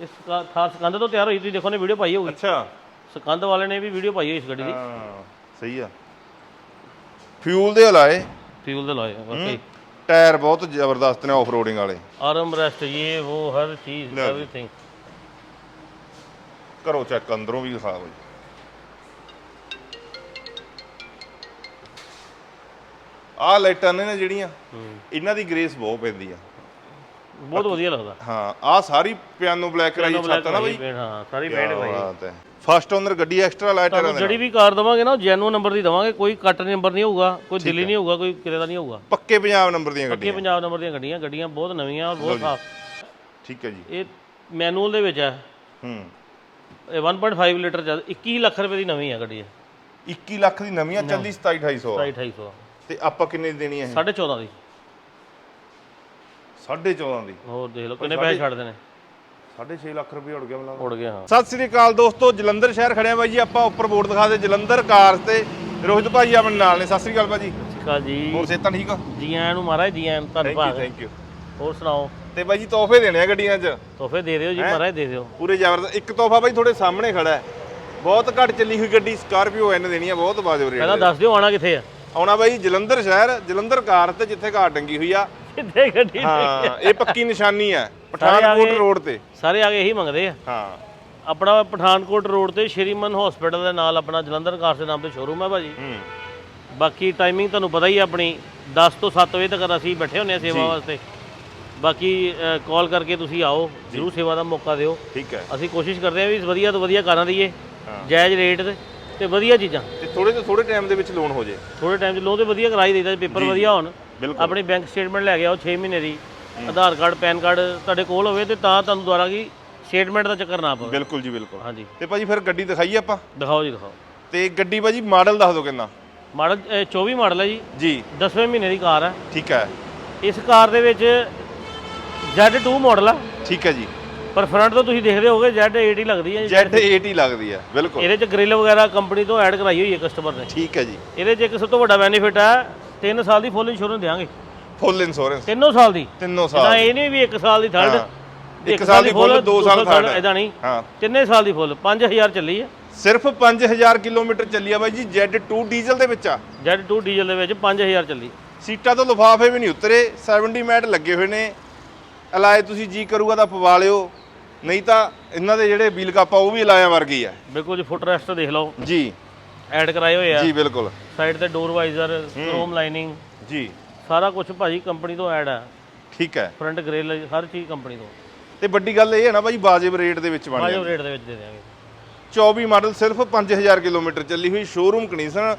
ਇਸ ਕਾ- ਥਾਰ ਸਕੰਦ ਤੋਂ ਤਿਆਰ ਹੋਈ ਤੁਸੀਂ ਦੇਖੋ ਨੇ ਵੀਡੀਓ ਪਾਈ ਹੋਊਗੀ। ਅੱਛਾ। ਸਕੰਦ ਵਾਲੇ ਨੇ ਵੀ ਵੀਡੀਓ ਪਾਈ ਹੋਈ ਇਸ ਗੱਡੀ ਦੀ। ਹਾਂ ਸਹੀ ਆ। ਫਿਊਲ ਦੇ ਹਲਾਏ। ਫਿਊਲ ਦੇ ਲਾਏ ਵਾਕਈ। ਟਾਇਰ ਬਹੁਤ ਜ਼ਬਰਦਸਤ ਨੇ ਆਫ ਰੋਡਿੰਗ ਵਾਲੇ। ਆਰਮ ਰੈਸਟ ਇਹ ਉਹ ਹਰ ਚੀਜ਼ ਲੈ। ਐਵਰੀਥਿੰਗ ਕਰੋ ਚੈੱਕ ਅੰਦਰੋਂ ਵੀ ਦਿਖਾ ਬਈ ਆਹ ਲਾਈਟਾਂ ਨੇ ਨਾ ਜਿਹੜੀਆਂ ਇਹਨਾਂ ਦੀ ਗ੍ਰੇਸ ਬਹੁਤ ਪੈਂਦੀ ਆ। ਬਹੁਤ ਵਧੀਆ ਲੱਗਦਾ। ਹਾਂ ਆਹ ਸਾਰੀ ਪਿਆਨੋ ਬਲੈਕ ਕਰਾਈ ਛੱਤ ਆ ਨਾ ਬਈ। ਹਾਂ ਸਾਰੀ ਪੇਂਟ ਹੈ। ਫਸਟ ਓਨਰ ਗੱਡੀ ਐਕਸਟਰਾ ਲਾਈਟ ਤੁਹਾਨੂੰ ਜਿਹੜੀ ਵੀ ਕਾਰ ਦਵਾਂਗੇ ਨਾ ਉਹ ਜੈਨੂਅਨ ਨੰਬਰ ਦੀ ਦਵਾਂਗੇ ਕੋਈ ਕੱਟ ਨੰਬਰ ਨਹੀਂ ਹੋਊਗਾ ਕੋਈ ਦਿੱਲੀ ਨਹੀਂ ਹੋਊਗਾ ਕੋਈ ਕਿਤੇ ਦਾ ਨਹੀਂ ਹੋਊਗਾ। ਪੱਕੇ ਪੰਜਾਬ ਨੰਬਰ ਦੀਆਂ ਗੱਡੀਆਂ। ਪੰਜਾਬ ਨੰਬਰ ਦੀਆਂ ਗੱਡੀਆਂ ਗੱਡੀਆਂ ਬਹੁਤ ਨਵੀਆਂ ਔਰ ਬਹੁਤ ਸਾਫ਼। ਠੀਕ ਹੈ ਜੀ। ਇਹ ਮੈਨੂਅਲ ਦੇ ਵਿੱਚ ਹੈ। ਹੂੰ। ਇਹ 1.5 ਲੀਟਰ ਚੱਲ 21 ਲੱਖ ਰੁਪਏ ਦੀ ਨਵੀਂ ਹੈ ਗੱਡੀ ਇਹ। 21 ਲੱਖ ਦੀ ਨਵੀਂ ਆ ਚੱਲੀ 27 2800 ਆ। 250 ਤੇ ਆਪਾਂ ਕਿੰਨੇ ਦੀ ਦੇਣੀ ਹੈ ਇਹ? 14.5 ਦੀ। 14.5 ਦੀ। ਹੋਰ ਦੇਖ ਲਓ ਕਿੰਨੇ ਪੈਸੇ ਛੱਡਦੇ ਨੇ? 6.5 ਲੱਖ ਰੁਪਏ ਉੜ ਗਿਆ ਮਤਲਬ ਉੜ ਗਏ ਹਾਂ। ਸਤਿ ਸ੍ਰੀ ਅਕਾਲ ਦੋਸਤੋ ਜਲੰਧਰ ਸ਼ਹਿਰ ਖੜਿਆ ਬਾਈ ਜੀ ਆਪਾਂ ਉੱਪਰ ਬੋਰਡ ਦਿਖਾ ਦੇ ਜਲੰਧਰ ਕਾਰਸ ਤੇ ਰੋਹਿਤ ਭਾਜੀ ਆਪਣੇ ਨਾਲ ਨੇ। ਸਤਿ ਸ੍ਰੀ ਅਕਾਲ ਭਾਜੀ ਸਤਿ ਸ਼੍ਰੀ ਅਕਾਲ ਜੀ। ਹੋਰ ਸੇਤਾਂ ਠੀਕ ਆ ਜੀ ਆਇਆਂ ਨੂੰ ਮਹਾਰਾਜ ਜੀ ਆਇਆਂ ਨੂੰ ਥੈਂਕ ਧੰਨਵਾਦ ਯੂ ਥੈਂਕ ਯੂ ਹੋਰ ਸੁਣਾਓ? ਤੇ ਬਾਈ ਜੀ ਤੋਹਫੇ ਦੇਣੇ ਆ ਗੱਡੀਆਂ 'ਚ? ਤੋਹਫੇ ਦੇ ਦਿਓ ਜੀ ਮਹਾਰਾਜ ਦੇ ਦਿਓ। ਪੂਰੇ ਜ਼ਬਰਦਸਤ ਇੱਕ ਤੋਹਫਾ ਬਾਈ ਤੁਹਾਡੇ ਸਾਹਮਣੇ ਖੜਾ ਹੈ। ਬਹੁਤ ਘੱਟ ਚੱਲੀ ਹੋਈ ਗੱਡੀ ਸਕਾਰਪੀਓ ਐਨ ਦੇਣੀ ਆ ਬਹੁਤ ਵਾਜਬ ਰੇਟ ਪਹਿਲਾਂ ਦੱਸ ਦਿਓ ਆਣਾ ਕਿੱਥੇ ਆ? ਆਉਣਾ ਬਾਈ ਜਲੰਧਰ ਸ਼ਹਿਰ ਜਲੰਧਰ ਕਾਰ ਤੇ ਜਿੱਥੇ ਕਾਰ ਟੰਗੀ ਹੋਈ ਆ ਕਿੱਥੇ ਗੱਡੀ ਹਾਂ ਇਹ ਪੱਕੀ ਨਿਸ਼ਾਨੀ ਹੈ ਆ ਪਠਾਨਕੋਟ। ਰੋਡ ਤੇ। ਸਾਰੇ ਆ ਕੇ ਇਹੀ ਮੰਗਦੇ ਆ? ਹਾਂ। ਆਪਣਾ ਪਠਾਨਕੋਟ ਰੋਡ ਤੇ ਸ਼੍ਰੀਮਨ ਹਸਪੀਟਲ ਦੇ ਨਾਲ ਆਪਣਾ ਜਲੰਧਰ ਕਾਰ ਦੇ ਨਾਮ ਤੇ ਸ਼ੋਰੂਮ ਹੈ ਭਾਜੀ। ਹੂੰ। ਬਾਕੀ ਟਾਈਮਿੰਗ ਤੁਹਾਨੂੰ ਪਤਾ ਹੀ ਆਪਣੀ 10 ਤੋਂ 7 ਵਜੇ ਤੱਕ ਅਸੀਂ ਬੈਠੇ ਹੁੰਨੇ ਆ ਸੇਵਾ ਵਾਸਤੇ। ਬਾਕੀ ਕਾਲ ਕਰਕੇ ਤੁਸੀਂ ਆਓ ਜਰੂਰ ਸੇਵਾ ਦਾ ਮੌਕਾ ਦਿਓ। ਠੀਕ ਹੈ। ਅਸੀਂ ਕੋਸ਼ਿਸ਼ ਕਰਦੇ ਹਾਂ ਵੀ ਵਧੀਆ ਤੋਂ ਵਧੀਆ ਕਾਰਾਂ ਦਈਏ ਜਾਇਜ਼ ਰੇਟ ਤੇ ਤੇ ਵਧੀਆ ਚੀਜ਼ਾਂ। ਤੇ ਥੋੜੇ ਤੋਂ ਥੋੜੇ ਟਾਈਮ ਦੇ ਵਿੱਚ ਲੋਨ ਹੋ ਜੇ। ਥੋੜੇ ਟਾਈਮ 'ਚ ਲੋਨ ਤੇ ਵਧੀਆ ਕਰਾਈ ਦੇਈਦਾ ਪੇਪਰ ਵਧੀਆ ਹੋਣ। ਆਪਣੀ ਬੈਂਕ ਸਟੇਟਮੈਂਟ ਲੈ ਕੇ ਆਓ 6 ਮਹੀਨੇ ਦੀ। ਆਧਾਰ ਕਾਰਡ ਪੈਨ ਕਾਰਡ ਤੁਹਾਡੇ ਕੋਲ ਹੋਵੇ ਤੇ ਤਾਂ ਤੁਹਾਨੂੰ ਦੁਬਾਰਾ ਕੀ ਸਟੇਟਮੈਂਟ ਦਾ ਚੱਕਰ ਨਾ ਪਵੇ। ਬਿਲਕੁਲ ਜੀ ਬਿਲਕੁਲ। ਹਾਂਜੀ। ਤੇ ਭਾਜੀ ਫਿਰ ਗੱਡੀ ਦਿਖਾਈਏ ਆਪਾਂ? ਦਿਖਾਓ ਜੀ ਦਿਖਾਓ। ਤੇ ਗੱਡੀ ਭਾਜੀ ਮਾਡਲ ਦੱਸ ਦਿਓ ਕਿੰਨਾ? ਮਾਡਲ ਇਹ 24 ਮਾਡਲ ਹੈ ਜੀ। ਜੀ। 10ਵੇਂ ਮਹੀਨੇ ਦੀ ਕਾਰ ਹੈ। ਠੀਕ ਹੈ। ਇਸ ਕਾਰ ਦੇ ਵਿੱਚ Z2 ਮਾਡਲ ਆ। ਠੀਕ ਹੈ ਜੀ। ਪਰ ਫਰੰਟ ਤੋਂ ਤੁਸੀਂ ਦੇਖਦੇ ਹੋਗੇ Z80 ਲੱਗਦੀ ਹੈ ਜੀ। Z80 ਲੱਗਦੀ ਹੈ ਬਿਲਕੁਲ। ਇਹਦੇ ਚ ਗ੍ਰਿਲ ਵਗੈਰਾ ਕੰਪਨੀ ਤੋਂ ਐਡ ਕਰਾਈ ਹੋਈ ਹੈ ਕਸਟਮਰ ਨੇ। ਠੀਕ ਹੈ ਜੀ। ਇਹਦੇ ਚ ਇੱਕ ਸਭ ਤੋਂ ਵੱਡਾ ਬੈਨੀਫਿਟ ਹੈ 3 ਸਾਲ ਦੀ ਫੁੱਲ ਇੰਸ਼ੋਰੈਂਸ ਦੇਵਾਂਗੇ ਫੁੱਲ ਇੰਸ਼ੋਰੈਂਸ ਤਿੰਨੋਂ ਸਾਲ ਦੀ। ਤਿੰਨੋਂ ਤਾਂ ਸਾਲ ਇਹ ਨਹੀਂ ਵੀ 1 ਸਾਲ ਦੀ ਥਰਡ। ਇੱਕ ਸਾਲ ਦੀ full, ਦੋ ਸਾਲ third। ਇਦਾਂ ਨਹੀਂ। ਹਾਂ। ਤਿੰਨੇ ਸਾਲ ਦੀ ਫੁੱਲ 5000 ਚੱਲੀ ਹੈ ਸਿਰਫ 5000 ਕਿਲੋਮੀਟਰ ਚੱਲੀ ਆ ਬਾਈ ਜੀ Z2 ਡੀਜ਼ਲ ਦੇ ਵਿੱਚ ਆ। Z2 ਡੀਜ਼ਲ ਦੇ ਵਿੱਚ 5000 ਚੱਲੀ। ਸੀਟਾਂ ਤੋਂ ਲਿਫਾਫੇ ਵੀ ਨਹੀਂ ਉਤਰੇ 70 ਮੈਟ ਲੱਗੇ ਹੋਏ ਨੇ। ਅਲਾਏ ਤੁਸੀਂ ਜੀ ਕਰੂਗਾ ਤਾਂ ਪਵਾ ਲਿਓ। ਨਹੀਂ ਤਾਂ ਇਹਨਾਂ ਦੇ ਜਿਹੜੇ ਵੀਲ ਕਾਪਾ ਉਹ ਵੀ ਅਲਾਇਆ ਵਰਗੀ ਆ। ਬਿਲਕੁਲ ਜੀ ਫੁੱਟ ਰੈਸਟ ਦੇਖ ਲਓ। ਜੀ। ਐਡ ਕਰਾਏ ਹੋਏ ਆ। ਜੀ ਬਿਲਕੁਲ। ਸਾਈਡ ਤੇ ਡੋਰ ਵਾਈਜ਼ਰ ਕ੍ਰੋਮ ਲਾਈਨਿੰਗ। ਜੀ। ਸਾਰਾ ਕੁਝ ਭਾਜੀ ਕੰਪਨੀ ਤੋਂ ਐਡ ਹੈ ਠੀਕ ਹੈ। ਫਰੰਟ ਗ੍ਰਿਲ ਹਰ ਚੀਜ਼ ਕੰਪਨੀ ਤੋਂ। ਤੇ ਵੱਡੀ ਗੱਲ ਇਹ ਹੈ ਨਾ ਬਾਈ ਵਾਜਿਬ ਰੇਟ ਦੇ ਵਿੱਚ ਬਣ ਵਾਜਬ ਰੇਟ ਦੇ ਵਿੱਚ ਦੇ ਦੇਵਾਂਗੇ 24 ਮਾਡਲ ਸਿਰਫ 5000 ਕਿਲੋਮੀਟਰ ਚੱਲੀ ਹੋਈ showroom condition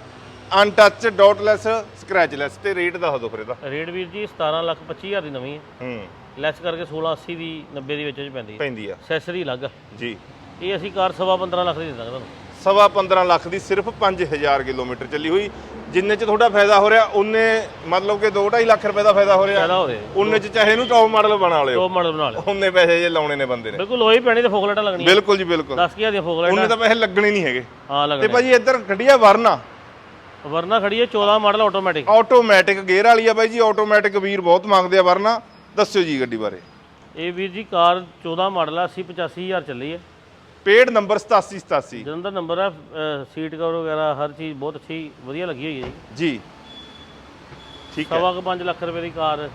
untouch dentless scratchless ਤੇ ਰੇਟ ਦੱਸ ਦਿਓ ਫਿਰ ਇਹਦਾ। ਰੇਟ ਵੀਰ ਜੀ 17 ਲੱਖ 25 ਹਜ਼ਾਰ ਦੀ ਨਵੀਂ ਹੈ। ਹੂੰ। ਲੈਸ ਕਰਕੇ 16 80 ਦੀ 90 ਦੀ ਵਿੱਚ ਵਿੱਚ ਪੈਂਦੀ ਹੈ। ਪੈਂਦੀ ਆ। ਐਕਸੈਸਰੀ ਅਲੱਗ। ਆ। ਜੀ। ਇਹ ਅਸੀਂ ਕਾਰ ਸਵਾ 15 ਲੱਖ ਦੀ ਦੇ ਦਾਂਗੇ ਤੁਹਾਨੂੰ। ਸਵਾ 15 ਲੱਖ ਦੀ ਸਿਰਫ 5000 ਕਿਲੋਮੀਟਰ ਚੱਲੀ ਹੋਈ। ਜਿੰਨੇ ਚ ਤੁਹਾਡਾ ਫਾਇਦਾ ਹੋ ਰਿਹਾ ਉਹਨੇ ਮਤਲਬ ਕਿ 2.5 ਲੱਖ ਰੁਪਏ ਦਾ ਫਾਇਦਾ ਹੋ ਰਿਹਾ। ਫਾਇਦਾ ਹੋਵੇ ਉਹਨੇ ਚ ਚਾਹੇ ਇਹਨੂੰ ਟੌਪ ਮਾਡਲ ਬਣਾ ਲਿਓ। ਟੋਪ ਮਾਡਲ ਬਣਾ ਲਿਓ। ਉਹਨੇ ਪੈਸੇ ਜੇ ਲਾਉਣੇ ਨੇ ਬੰਦੇ ਨੇ। ਬਿਲਕੁਲ ਲੋਹੀ ਪੈਣੀ ਤੇ ਫੋਕਲੇਟਾਂ ਲੱਗਣੀਆਂ। ਬਿਲਕੁਲ ਜੀ ਬਿਲਕੁਲ। 10000 ਦੀਆਂ ਫੋਕਲੇਟਾਂ? ਉਹਨੇ ਤਾਂ ਪੈਸੇ ਲੱਗਣੇ ਨਹੀਂ ਹੈਗੇ। ਹਾਂ ਤੇ ਲੱਗਣੇ ਭਾਜੀ ਇੱਧਰ ਗੱਡੀਆ ਵਰਨਾ। ਵਰਨਾ ਖੜੀ ਹੈ 14 ਮਾਡਲ ਆਟੋਮੈਟਿਕ ਆਟੋਮੈਟਿਕ ਗੇਅਰ ਵਾਲੀ ਆ ਬਾਈ ਜੀ ਆਟੋਮੈਟਿਕ ਵੀਰ ਬਹੁਤ ਮੰਗਦੇ ਆ ਵਰਨਾ। ਦੱਸਿਓ ਜੀ ਗੱਡੀ ਬਾਰੇ। ਇਹ ਵੀਰ ਜੀ ਕਾਰ 14 ਮਾਡਲ ਆ 80 85000 ਚੱਲੀ ਹੈ ਪੇਡ ਨੰਬਰ 8787 ਜਲੰਧਰ ਨੰਬਰ ਹੈ ਅ, ਸੀਟ ਕਵਰ ਵਗੈਰਾ ਹਰ ਚੀਜ਼ ਬਹੁਤ ਅੱਛੀ ਵਧੀਆ ਲੱਗੀ ਹੋਈ ਹੈ ਜੀ। ਜੀ। ਠੀਕ ਹੈ। ਸਵਾ ਕੁ 5 ਲੱਖ ਰੁਪਏ ਦੀ ਕਾਰ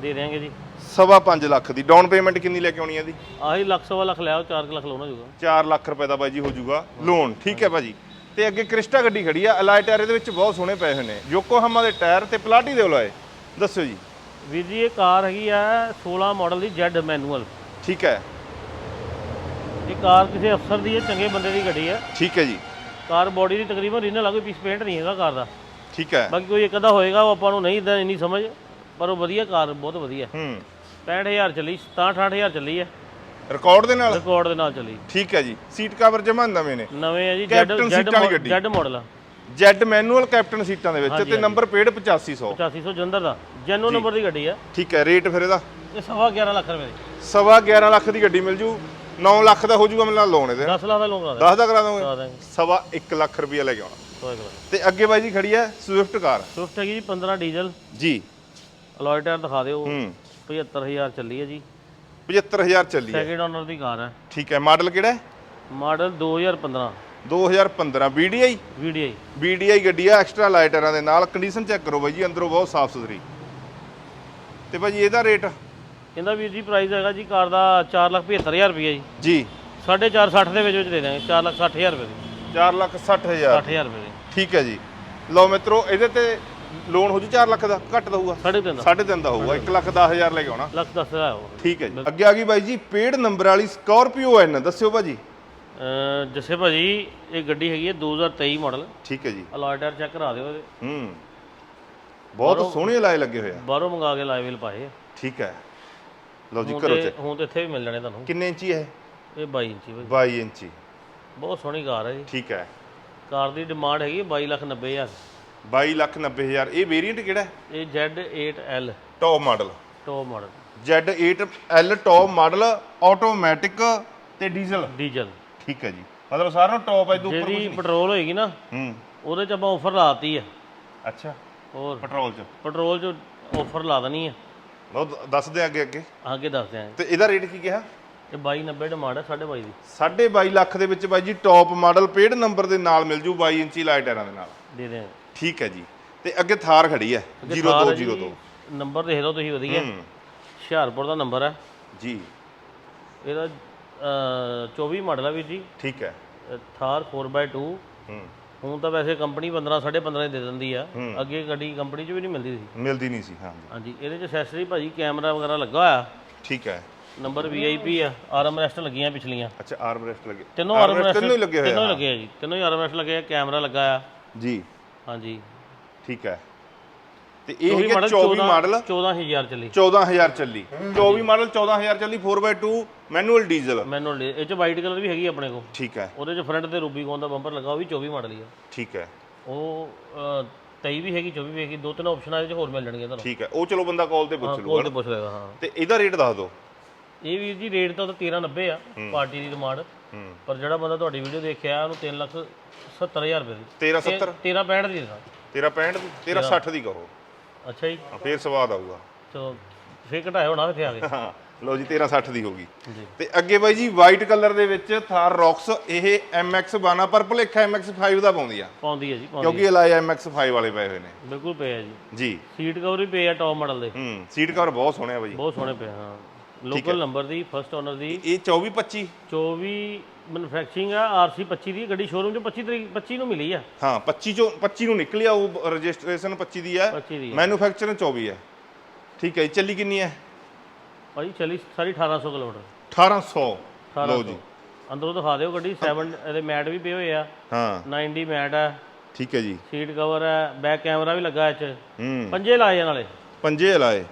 ਦੇ ਦੇਵਾਂਗੇ ਜੀ। ਸਵਾ 5 ਲੱਖ ਦੀ। ਡਾਊਨ ਪੇਮੈਂਟ ਕਿੰਨੀ ਲੈ ਕੇ ਆਉਣੀ ਹੈ ਦੀ ਆਹੀ ਲੱਖ ਸਵਾ ਲੱਖ ਲਿਆਓ 4 ਲੱਖ ਲਾਉਣਾ ਜੂਗਾ 4 ਲੱਖ ਰੁਪਏ ਦਾ ਬਾਈ ਜੀ ਹੋ ਜਾਊਗਾ ਲੋਨ ਠੀਕ ਹੈ ਭਾਜੀ। ਤੇ ਅੱਗੇ ਕ੍ਰਿਸਟਾ ਗੱਡੀ ਖੜੀ ਆ। ਅਲਾਈ ਟਾਇਰ ਇਹਦੇ ਵਿੱਚ ਬਹੁਤ ਸੋਹਣੇ ਪਏ ਹੋਏ ਨੇ। ਯੋਕੋਹਾਮਾ ਦੇ ਟਾਇਰ ਤੇ ਪਲਾਟੀ ਦੇ ਉਲਾਏ। ਦੱਸਿਓ ਜੀ। ਵੀਰ ਜੀ ਇਹ ਕਾਰ ਹੈਗੀ ਆ 16 ਮਾਡਲ ਦੀ ਜੈਡ ਮੈਨੂਅਲ ਠੀਕ ਹੈ। ਇਹ ਕਾਰ ਕਿਸੇ ਅਫਸਰ ਦੀ ਹੈ ਚੰਗੇ ਬੰਦੇ ਦੀ ਗੱਡੀ ਹੈ। ਠੀਕ ਹੈ ਜੀ। ਕਾਰ ਬੋਡੀ ਦੀ ਤਕਰੀਬਨ ਰੀਨਲ ਆ ਕੋਈ ਪੀਸ ਪੇਂਟ ਨਹੀਂ ਹੈਗਾ ਕਾਰ ਦਾ। ਠੀਕ ਹੈ। ਬਾਕੀ ਕੋਈ ਇੱਕ ਅੱਧਾ ਹੋਏਗਾ ਉਹ ਆਪਾਂ ਨੂੰ ਨਹੀਂ ਇਦਾਂ ਇੰਨੀ ਸਮਝ ਪਰ ਉਹ ਵਧੀਆ ਕਾਰ ਬਹੁਤ ਵਧੀਆ। ਹੂੰ। 65000 ਚੱਲੀ 67 68000 ਚੱਲੀ ਹੈ। ਰਿਕਾਰਡ ਦੇ ਨਾਲ? ਰਿਕਾਰਡ ਦੇ ਨਾਲ ਚੱਲੀ। ਠੀਕ ਹੈ ਜੀ। ਸੀਟ ਕਵਰ ਜਮਾ ਨਵੇਂ ਨੇ। ਨਵੇਂ ਹੈ ਜੀ ਜੈਡ ਸੀਟਾਂ ਵਾਲੀ ਗੱਡੀ। ਜੈਡ ਮਾਡਲ ਆ। ਜੈਡ ਮੈਨੂਅਲ ਕੈਪਟਨ ਸੀਟਾਂ ਦੇ ਵਿੱਚ ਤੇ ਨੰਬਰ ਪੇਡ 8500 8500 ਜੰਦਰ ਦਾ। ਜੈਨੋ ਨੰਬਰ ਦੀ ਗੱਡੀ ਹੈ ਠੀਕ ਹੈ ਰੇਟ ਫਿਰ ਇਹਦਾ? ਇਹ ਸਵਾ 11 ਲੱਖ ਰੁਪਏ ਦੀ। ਸਵਾ 11 ਲੱਖ ਦੀ ਗੱਡੀ ਮਿਲ ਜੂ। 9 ਲੱਖ ਦਾ ਹੋ ਜੂਗਾ ਮੈਨੂੰ ਲੋਨ ਇਹਦੇ। 10 ਲੱਖ ਦਾ ਲੋਨ ਕਰਾ ਦੇ 10 ਦਾ ਕਰਾ ਦੋਗੇ ਕਰਾ ਦਾਂਗੇ ਸਵਾ 1 ਲੱਖ ਰੁਪਇਆ ਲੈ ਕੇ ਆਉਣਾ। ਤੇ ਅੱਗੇ ਬਾਈ ਜੀ ਖੜੀ ਹੈ ਸਵਿਫਟ ਕਾਰ। ਸਵਿਫਟ ਹੈਗੀ ਜੀ 15 ਡੀਜ਼ਲ। ਜੀ। ਅਲੋਏ ਟਾਇਰ ਦਿਖਾ ਦਿਓ। ਹੂੰ। 75000 ਚੱਲੀ ਹੈ ਜੀ। 75000 ਚੱਲੀ ਹੈ। ਸੈਕਿੰਡ ਓਨਰ ਦੀ ਕਾਰ ਹੈ। ਠੀਕ ਹੈ। ਮਾਡਲ ਕਿਹੜਾ ਹੈ? ਮਾਡਲ 2015 2015 VDI VDI VDI ਗੱਡੀ ਆ ਐਕਸਟਰਾ ਲਾਈਟਰਾਂ ਦੇ ਨਾਲ। ਕੰਡੀਸ਼ਨ ਚੈੱਕ ਕਰੋ ਬਾਈ ਜੀ ਅੰਦਰੋਂ ਬਹੁਤ ਸਾਫ਼ ਸੁਥਰੀ। ਤੇ ਭਾਜੀ ਇਹਦਾ ਰੇਟ ਇਹਦਾ ਵੀਰ ਜੀ ਪ੍ਰਾਈਸ ਹੈਗਾ ਜੀ ਕਾਰ ਦਾ 475000 ਰੁਪਏ ਜੀ। ਜੀ। 4.5 60 ਦੇ ਵਿੱਚ ਵਿੱਚ ਦੇ ਦਾਂਗੇ 460000 ਰੁਪਏ ਦੀ। 4 ਲੱਖ 60000 60000 ਰੁਪਏ ਦੀ। ਠੀਕ ਹੈ ਜੀ। ਲਓ ਮਿੱਤਰੋ ਇਹਦੇ ਤੇ ਲੋਨ ਹੋ ਜੂ 4 ਲੱਖ ਦਾ ਘੱਟ ਦਊਗਾ। ਸਾਢੇ ਤਿੰਨ ਦਾ। 3.5 ਦਾ ਹੋਊਗਾ 1 ਲੱਖ 10000 ਲੈ ਕੇ ਆਉਣਾ। ਲੱਖ ਦੱਸ ਦਾ ਉਹ ਠੀਕ ਹੈ ਜੀ। ਅੱਗੇ ਆ ਗਈ ਬਾਈ ਜੀ ਪੇਡ ਨੰਬਰ ਵਾਲੀ ਸਕਾਰਪੀਓ ਐਨ ਦੱਸਿਓ ਭਾਜੀ। ਅਹ ਜੱਸੇ ਭਾਜੀ ਇਹ ਗੱਡੀ ਹੈਗੀ ਹੈ 2023 ਮਾਡਲ। ਠੀਕ ਹੈ ਜੀ। ਅਲਾਈ ਟਾਇਰ ਚੈੱਕ ਕਰਾ ਦਿਓ ਇਹਦੇ। ਹੂੰ। ਬਹੁਤ ਸੋਹਣੇ ਲਾਏ ਲੱਗੇ ਹੋਏ ਆ। ਬਾਹਰੋਂ ਮੰਗਾ ਕੇ ਲਾਏ ਵੀਲ ਪਾਏ ਆ। ਠੀਕ ਹੈ। ਲਓ ਜੀ ਕਰੋ ਚੈੱਕ ਹੁਣ ਤੇ ਇੱਥੇ ਵੀ ਮਿਲ ਜਾਣੇ ਤੁਹਾਨੂੰ। ਕਿੰਨੇ ਇੰਚੀ ਹੈ ਇਹ 22 ਇੰਚੀ ਭਾਜੀ 22 ਇੰਚੀ। ਬਹੁਤ ਸੋਹਣੀ ਕਾਰ ਹੈ ਜੀ। ਠੀਕ ਹੈ। ਕਾਰ ਦੀ ਡਿਮਾਂਡ ਹੈਗੀ ਹੈ 22 ਲੱਖ 90 ਹਜ਼ਾਰ। 22 ਲੱਖ 90 ਹਜ਼ਾਰ। ਇਹ ਵੇਰੀਐਂਟ ਕਿਹੜਾ ਹੈ? ਇਹ Z8L top model top model Z8L top model automatic ਤੇ ਡੀਜ਼ਲ ਡੀਜ਼ਲ ਠੀਕ ਹੈ ਜੀ। ਮਤਲਬ ਸਾਰਿਆਂ ਨੂੰ ਟੌਪ ਹੈ ਉੱਪਰ ਜਿਹਦੀ ਪੈਟਰੋਲ ਹੋਏਗੀ ਨਾ ਹੂੰ। ਉਹਦੇ ਚ ਆਪਾਂ ਆਫਰ ਲਾਤੀ ਆ। ਅੱਛਾ। ਹੋਰ। ਪੈਟਰੋਲ ਚ। ਪੈਟਰੋਲ ਚ ਆਫਰ ਲਾ ਦੇਣੀ ਆ। ਉਹ ਦੱਸ ਦੇ ਅੱਗੇ ਅੱਗੇ। ਅੱਗੇ ਦੱਸ ਦਿਆਂਗੇ ਤੇ ਇਹਦਾ ਰੇਟ ਕੀ ਕਿਹਾ? ਇਹ 2290 ਡਿਮਾਂਡ ਹੈ 22.5 ਦੀ। 22.5 ਲੱਖ ਦੇ ਵਿੱਚ ਬਾਈ ਜੀ ਟੌਪ ਮਾਡਲ ਪੇਡ ਨੰਬਰ ਦੇ ਨਾਲ ਮਿਲ ਜੂ 22 ਇੰਚੀ ਲਾਈਟ ਟਾਇਰਾਂ ਦੇ ਨਾਲ। ਦੇ ਦੇ ਠੀਕ ਹੈ ਜੀ। ਤੇ ਅੱਗੇ ਥਾਰ ਖੜੀ ਹੈ 0202 ਨੰਬਰ ਦੇਖ ਲਓ ਤੁਸੀਂ ਵਧੀਆ। ਹੁਸ਼ਿਆਰਪੁਰ ਦਾ ਨੰਬਰ ਹੈ। ਜੀ। ਇਹਦਾ ਅਹ, 24 ਮਾਡਲ ਹੈ ਵੀਰ ਜੀ। ਠੀਕ ਹੈ। ਥਾਰ 4x2 ਹੂੰ। ਹੁਣ ਤਾਂ ਵੈਸੇ ਕੰਪਨੀ 15 15.5 ਦੇ ਦਿੰਦੀ ਆ। ਅੱਗੇ ਗੱਡੀ ਕੰਪਨੀ 'ਚ ਵੀ ਨਹੀਂ ਮਿਲਦੀ ਸੀ। ਮਿਲਦੀ ਨਹੀਂ ਸੀ ਹਾਂ ਜੀ ਹਾਂਜੀ ਇਹਦੇ 'ਚ ਅਸੈਸਰੀ ਭਾਜੀ ਕੈਮਰਾ ਵਗੈਰਾ ਲੱਗਾ ਹੋਇਆ। ਠੀਕ ਹੈ। ਨੰਬਰ ਵੀਆਈਪੀ ਆ ਆਰਮ ਰੈਸਟ ਲੱਗੀਆਂ ਪਿਛਲੀਆਂ। ਅੱਛਾ ਆਰਮ ਰੈਸਟ ਲੱਗੇ। ਤਿੰਨੋਂ ਆਰਮ ਰੈਸਟ ਤਿੰਨੋਂ ਲੱਗੇ ਹੋਏ ਤਿੰਨੋਂ ਲੱਗੇ ਆ ਜੀ ਤਿੰਨੋਂ ਹੀ ਆਰਮ ਰੈਸਟ ਲੱਗੇ ਆ ਕੈਮਰਾ ਲੱਗਾ ਆ। ਜੀ। ਹਾਂਜੀ। ਠੀਕ ਹੈ। ਤੇ ਇਹ 24 ਹੈਗੇ ਮਾਡਲ 24 ਮਾਡਲ। 14000 ਚੱਲੀ। 14000 ਚੱਲੀ। 24 ਮਾਡਲ 14000 ਚੱਲੀ 4x2 ਮੈਨੂਅਲ ਡੀਜ਼ਲ ਮੈਨੂਅਲ ਇਹ 'ਚ ਵਾਈਟ ਕਲਰ ਵੀ ਹੈਗੀ ਆਪਣੇ ਕੋਲ। ਠੀਕ ਹੈ। ਉਹਦੇ 'ਚ ਫਰੰਟ ਤੇ ਰੂਬੀਕੌਨ ਦਾ ਬੰਪਰ ਲੱਗਾ ਉਹ ਵੀ 24 ਮਾਡਲ ਹੀ ਆ। ਠੀਕ ਹੈ। ਉਹ ਅਹ, 23 ਵੀ ਹੈਗੀ 24 ਵੀ ਹੈਗੀ ਦੋ ਤਿੰਨ ਆਪਸ਼ਨ ਆ ਇਹਦੇ 'ਚ ਹੋਰ ਮਿਲ ਜਾਣਗੇ ਤੁਹਾਨੂੰ। ਠੀਕ ਹੈ। ਉਹ ਚਲੋ ਬੰਦਾ ਕਾਲ ਤੇ ਪੁੱਛ ਲੂਗਾ ਕੋਲ ਤੇ ਪੁੱਛ ਲੈਗਾ ਹਾਂ। ਤੇ ਇਹਦਾ ਰੇਟ ਦੱਸ ਦਿਓ। ਇਹ ਵੀਰ ਜੀ ਰੇਟ ਤਾਂ ਉਹਦਾ 1390 ਆ ਪਾਰਟੀ ਦੀ ਡਿਮਾਂਡ ਪਰ ਜਿਹੜਾ ਬੰਦਾ ਤੁਹਾਡੀ ਵੀਡੀਓ ਦੇਖਿਆ ਉਹਨੂੰ 3 ਲੱਖ 70000 ਰੁਪਏ ਦੀ। 13 70 1365 ਦੀ ਦੇਣਾ ਤੇਰਾ 65 ਦੀ ਤੇਰਾ 60 ਦੀ ਕਹੋ। ਅੱਛਾ ਜੀ। ਹਾਂ, ਫੇਰ ਸਵਾਦ ਆਊਗਾ। ਚਲੋ ਫੇਰ ਘਟਾਇਆ ਹੋਣਾ ਇੱਥੇ ਆ ਕੇ। ਹਾਂ ਲਓ ਜੀ 13 60 ਦੀ ਹੋਗੀ ਜੀ। ਤੇ ਅੱਗੇ ਬਾਈ ਜੀ ਵਾਈਟ ਕਲਰ ਦੇ ਵਿੱਚ ਥਾਰ ਰੌਕਸ ਇਹ MX ਬਾਨਾ ਪਰ ਭੁਲੇਖਾ MX5 ਦਾ ਪਾਉਂਦੀ ਆ। ਪਾਉਂਦੀ ਹੈ ਜੀ ਪਾਉਂਦੀ ਕਿਉਂਕਿ ਇਹ ਲਾਏ MX5 ਵਾਲੇ ਪਏ ਹੋਏ ਨੇ। ਬਿਲਕੁਲ ਪਏ ਆ ਜੀ। ਜੀ। ਸੀਟ ਕਵਰ ਵੀ ਪਏ ਆ ਟੌਪ ਮਾਡਲ ਦੇ। ਹੂੰ ਸੀਟ ਕਵਰ ਬਹੁਤ ਸੋਹਣੇ ਆ ਬਾਈ। ਬਹੁਤ ਸੋਹਣੇ ਪਏ ਹਾਂ। ਲੋਕਲ ਨੰਬਰ ਦੀ ਫਸਟ ਓਨਰ ਦੀ। ਇਹ 24 25 24 ਮੈਨੂਫੈਕਚਰਿੰਗ ਆ ਆਰਸੀ 25 ਦੀ ਗੱਡੀ ਸ਼ੋਰੂਮ 'ਚ 25 ਤਰੀਕ 25 ਨੂੰ ਮਿਲੀ ਆ। ਹਾਂ 25 ਚੋਂ 25 ਨੂੰ ਨਿਕਲਿਆ ਉਹ ਰਜਿਸਟ੍ਰੇਸ਼ਨ 25 ਦੀ 25 ਆ। ਮੈਨੂਫੈਕਚਰਿੰਗ 24 ਹੈ ਠੀਕ ਹੈ ਚੱਲੀ ਕਿੰਨੀ ਹੈ? ਭਾਜੀ ਚਲੀ ਸਾਰੀ 1800 ਕਿਲੋਮੀਟਰ। 1800 ਲਓ 1800 ਜੀ। ਅੰਦਰੋਂ ਦਿਖਾ ਦਿਓ ਗੱਡੀ 7 ਇਹਦੇ ਮੈਟ ਵੀ ਪਏ ਹੋਏ ਆ। ਹਾਂ। 90 ਮੈਟ ਆ। ਠੀਕ ਹੈ ਜੀ। ਸੀਟ ਕਵਰ ਹੈ ਬੈਕ ਕੈਮਰਾ ਵੀ ਲੱਗਾ ਇਹ 'ਚ ਹੂੰ। ਪੰਜੇ ਲਾਏ ਆ ਨਾਲੇ। ਪੰਜੇ ਲਾਏ।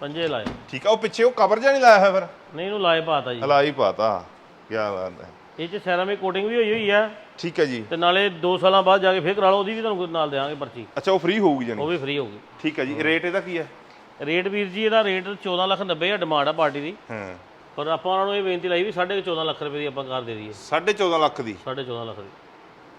ਪੰਜੇ ਲਾਏ। ਠੀਕ ਆ ਉਹ ਪਿੱਛੇ ਉਹ ਕਵਰ ਜਿਹਾ ਨਹੀਂ ਲਾਇਆ ਹੋਇਆ ਫਿਰ? ਨਹੀਂ ਇਹਨੂੰ ਲਾਏ ਪਾਤਾ ਜੀ। ਹਲਾਈ ਪਾਤਾ ਕੀ ਬਾਤ ਹੈ। ਇਹ 'ਚ ਸੈਰਾਮਿਕ ਕੋਟਿੰਗ ਵੀ ਹੋਈ ਹੋਈ ਆ। ਠੀਕ ਹੈ ਜੀ। ਤੇ ਨਾਲੇ 2 ਸਾਲਾਂ ਬਾਅਦ ਜਾ ਕੇ ਫੇਰ ਕਰਾ ਲਓ ਉਹਦੀ ਵੀ ਤੁਹਾਨੂੰ ਨਾਲ ਦੇਵਾਂਗੇ ਪਰਚੀ। ਅੱਛਾ ਉਹ ਫ੍ਰੀ ਹੋਊਗੀ ਜਾਨੀ ਉਹ ਵੀ ਫ੍ਰੀ ਹੋਊਗੀ। ਠੀਕ ਹੈ ਜੀ ਰੇਟ ਇਹਦਾ ਕੀ ਹੈ? ਰੇਟ ਵੀਰ ਜੀ ਇਹਦਾ ਰੇਟ 14 ਲੱਖ 90 ਹਜ਼ਾਰ ਡਿਮਾਂਡ ਆ ਪਾਰਟੀ ਦੀ। ਹਾਂ। ਪਰ ਆਪਾਂ ਉਹਨਾਂ ਨੂੰ ਇਹ ਬੇਨਤੀ ਲਾਈ ਵੀ 14.5 ਲੱਖ ਰੁਪਏ ਦੀ ਆਪਾਂ ਕਾਰ ਦੇ ਦਈਏ। 14.5 ਲੱਖ ਦੀ? 14.5 ਲੱਖ ਦੀ।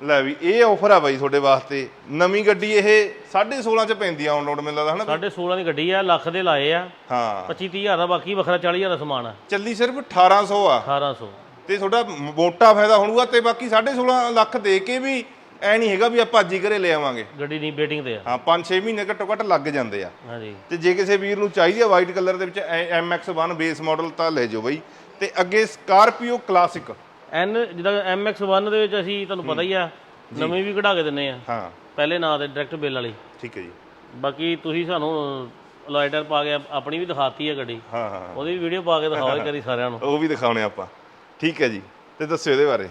ਲੈ ਵੀ ਇਹ ਆਫਰ ਆ ਬਾਈ ਤੁਹਾਡੇ ਵਾਸਤੇ। ਨਵੀਂ ਗੱਡੀ ਇਹ 16.5 ਚ ਪੈਂਦੀ ਆ ਆਨਲਾਈਨ ਮਿਲਦਾ ਹਨਾ ਸਾਢੇ 16 ਦੀ ਗੱਡੀ ਆ ਲੱਖ ਦੇ ਲਾਏ ਆ। ਹਾਂ। 25 30 ਹਜ਼ਾਰ ਦਾ ਬਾਕੀ ਵੱਖਰਾ 40 ਹਜ਼ਾਰ ਦਾ ਸਮਾਨ ਆ। ਚੱਲੀ ਸਿਰਫ 1800 ਆ। 1800 ਤੇ ਤੁਹਾਡਾ ਮੋਟਾ ਫਾਇਦਾ ਹੋਣੂਗਾ ਤੇ ਬਾਕੀ 16.5 ਲੱਖ ਦੇ ਕੇ ਵੀ ਐ ਨਹੀਂ ਹੈਗਾ ਵੀ ਆਪਾਂ ਅੱਜ ਹੀ ਘਰੇ ਲੈ ਆਵਾਂਗੇ। ਗੱਡੀ ਨਹੀਂ ਵੇਟਿੰਗ ਤੇ ਆ। ਹਾਂ 5-6 ਮਹੀਨੇ ਘੱਟੋ ਘੱਟ ਲੱਗ ਜਾਂਦੇ ਆ। ਹਾਂਜੀ। ਤੇ ਜੇ ਕਿਸੇ ਵੀਰ ਨੂੰ ਚਾਹੀਦੀ ਆ ਵਾਈਟ ਕਲਰ ਦੇ ਵਿੱਚ MX1 ਬੇਸ ਮਾਡਲ ਤਾਂ ਲੈ ਜਾਓ ਬਾਈ। ਤੇ ਅੱਗੇ ਸਕਾਰਪੀਓ ਕਲਾਸਿਕ ਐਨ ਜਿੱਦਾਂ MX1 ਦੇ ਵਿੱਚ ਅਸੀਂ ਤੁਹਾਨੂੰ ਪਤਾ ਹੀ ਆ ਨਵੀਂ ਵੀ ਕਢਾ ਕੇ ਦਿੰਨੇ ਆ। ਹਾਂ। ਪਹਿਲੇ ਨਾਂ ਤੇ ਡਾਇਰੈਕਟ ਬਿੱਲ ਵਾਲੀ। ਠੀਕ ਹੈ ਜੀ। ਬਾਕੀ ਤੁਸੀਂ ਸਾਨੂੰ ਲਾਈਟਰ ਪਾ ਕੇ ਆਪਣੀ ਵੀ ਦਿਖਾਤੀ ਆ ਗੱਡੀ। ਹਾਂ ਹਾਂ ਉਹਦੀ ਵੀ ਵੀਡੀਓ ਪਾ ਕੇ ਦਿਖਾਓ ਇੱਕ ਵਾਰੀ ਸਾਰਿਆਂ ਨੂੰ। ਉਹ ਵੀ ਦਿਖਾਉਣੇ ਆਪਾਂ। ਠੀਕ ਹੈ ਜੀ। ਤੇ ਦੱਸਿਓ ਇਹਦੇ ਬਾਰੇ।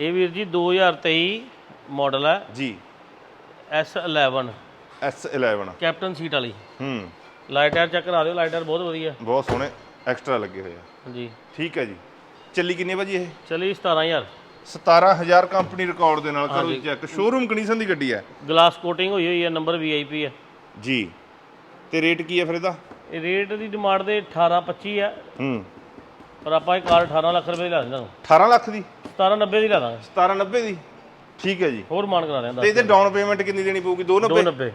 ਇਹ ਵੀਰ ਜੀ 2023 ਮਾਡਲ ਹੈ ਜੀ। S11 S11 ਕੈਪਟਨ ਸੀਟ ਵਾਲੀ। ਹੂੰ। ਲਾਈਟਰ ਚੈੱਕ ਕਰਾ ਦਿਓ। ਲਾਈਟਰ ਬਹੁਤ ਵਧੀਆ। ਬਹੁਤ ਸੋਹਣੇ। ਐਕਸਟਰਾ ਲੱਗੇ ਹੋਏ ਆ। ਹਾਂਜੀ ਠੀਕ ਹੈ ਜੀ। ਚੱਲੀ ਕਿੰਨੇ ਭਾਜੀ ਇਹ? ਚਲੀ 17000 17000 ਕੰਪਨੀ ਰਿਕਾਰਡ ਦੇ ਨਾਲ ਕਰੋ ਚੈੱਕ ਸ਼ੋਰੂਮ ਕੰਡੀਸ਼ਨ ਦੀ ਗੱਡੀ ਹੈ? ਗਲਾਸ ਕੋਟਿੰਗ ਹੋਈ ਹੋਈ ਹੈ ਨੰਬਰ ਵੀਆਈਪੀ ਹੈ। ਜੀ। ਤੇ ਰੇਟ ਕੀ ਹੈ ਫਿਰ ਇਹਦਾ? ਇਹ ਰੇਟ ਦੀ ਡਿਮਾਂਡ ਦੇ 18 25 ਹੈ ਹੂੰ। ਪਰ ਆਪਾਂ ਇਹ ਕਾਰ 18 ਲੱਖ ਰੁਪਏ ਦੀ ਲਾ ਦਿੰਦਾ 18 ਲੱਖ ਦੀ? 1790 ਦੀ ਲਾ ਦਾਂਗੇ। 1790 ਦੀ? ਠੀਕ ਹੈ ਜੀ। ਹੋਰ ਮਾਨ ਕਰਾ ਦਿਆਂ ਤੇ ਇਹਦੇ ਡਾਊਨ ਪੇਮੈਂਟ ਕਿੰਨੀ ਦੇਣੀ ਪਊਗੀ? 290 290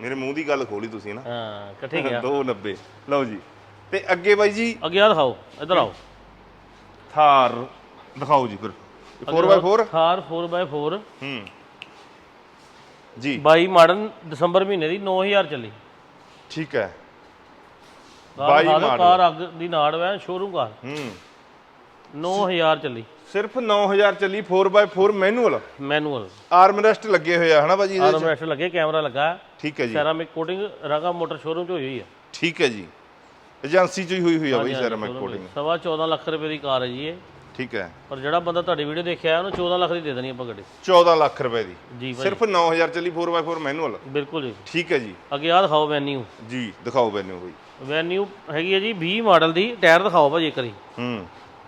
ਮੇਰੇ ਮੂੰਹ ਦੀ ਗੱਲ ਖੋਲੀ ਤੁਸੀਂ ਨਾ। ਹਾਂ ਇਕੱਠੇ ਗਿਆ। 290 ਲਓ ਜੀ। ਤੇ ਅੱਗੇ ਬਾਈ ਜੀ? ਅੱਗੇ ਆ ਦਿਖਾਓ ਇੱਧਰ ਆਓ। ਥਾਰ ਦਿਖਾਓ ਜੀ ਫਿਰ। 4x4 ਥਾਰ 4x4 ਹੂੰ। ਜੀ। 22 ਮਾਡਲ ਦਸੰਬਰ ਮਹੀਨੇ ਦੀ 9000 ਚੱਲੀ। ਠੀਕ ਹੈ। ਕਾਰ 22 ਦਿਖਾ ਦਿਓ, ਮਾਡਲ। ਕਾਰ ਅੱਗ ਦੀ ਨਾੜ ਵੈ ਸ਼ੋਰੂਮ ਕਾਰ। ਹੂੰ। 9000 ਚੱਲੀ। ਸਿਰਫ 9000 ਚੱਲੀ 4x4 ਮੈਨੂਅਲ ਮੈਨੂਅਲ ਆਰਮ ਰੈਸਟ ਲੱਗੇ ਹੋਏ ਆ ਹਨਾ ਭਾਜੀ ਇਹਦੇ ਚ? ਆਰਮਰੈਸਟ ਲੱਗੇ ਕੈਮਰਾ ਲੱਗਾ। ਠੀਕ ਹੈ ਜੀ। Ceramic coating Raga motor showroom ਚ ਹੋਈ ਹੋਈ ਹੈ ਠੀਕ ਹੈ ਜੀ। ਏਜੰਸੀ ਚ ਹੀ ਹੋਈ ਹੋਈ ਆ ਬਾਈ ਸੈਰਾਮਿਕ ਕੋਟਿੰਗ। ਸਵਾ 14 ਲੱਖ ਰੁਪਏ ਦੀ ਕਾਰ ਹੈ ਜੀ ਇਹ। ਠੀਕ ਹੈ। ਪਰ ਜਿਹੜਾ ਬੰਦਾ ਤੁਹਾਡੀ ਵੀਡੀਓ ਦੇਖਿਆ ਉਹਨੂੰ 14 ਲੱਖ ਦੀ ਦੇ ਦੇਣੀ ਆਪਾਂ ਗੱਡੀ। 14 ਲੱਖ ਰੁਪਏ ਦੀ। ਜੀ ਭਾਈ। ਸਿਰਫ 9000 ਚੱਲੀ 4x4 ਮੈਨੂਅਲ ਬਿਲਕੁਲ ਜੀ। ਠੀਕ ਹੈ ਜੀ। ਅੱਗੇ ਆ ਦਿਖਾਓ ਵੈਨਿਊ ਜੀ ਦਿਖਾਓ ਮੈਨੂੰ ਬਈ। ਵੈਨਿਊ ਹੈਗੀ ਹੈ ਜੀ 20 ਮਾਡਲ ਦੀ। ਟਾਇਰ ਦਿਖਾਓ ਭਾਜੀ ਇੱਕ ਵਾਰੀ। ਹੂੰ।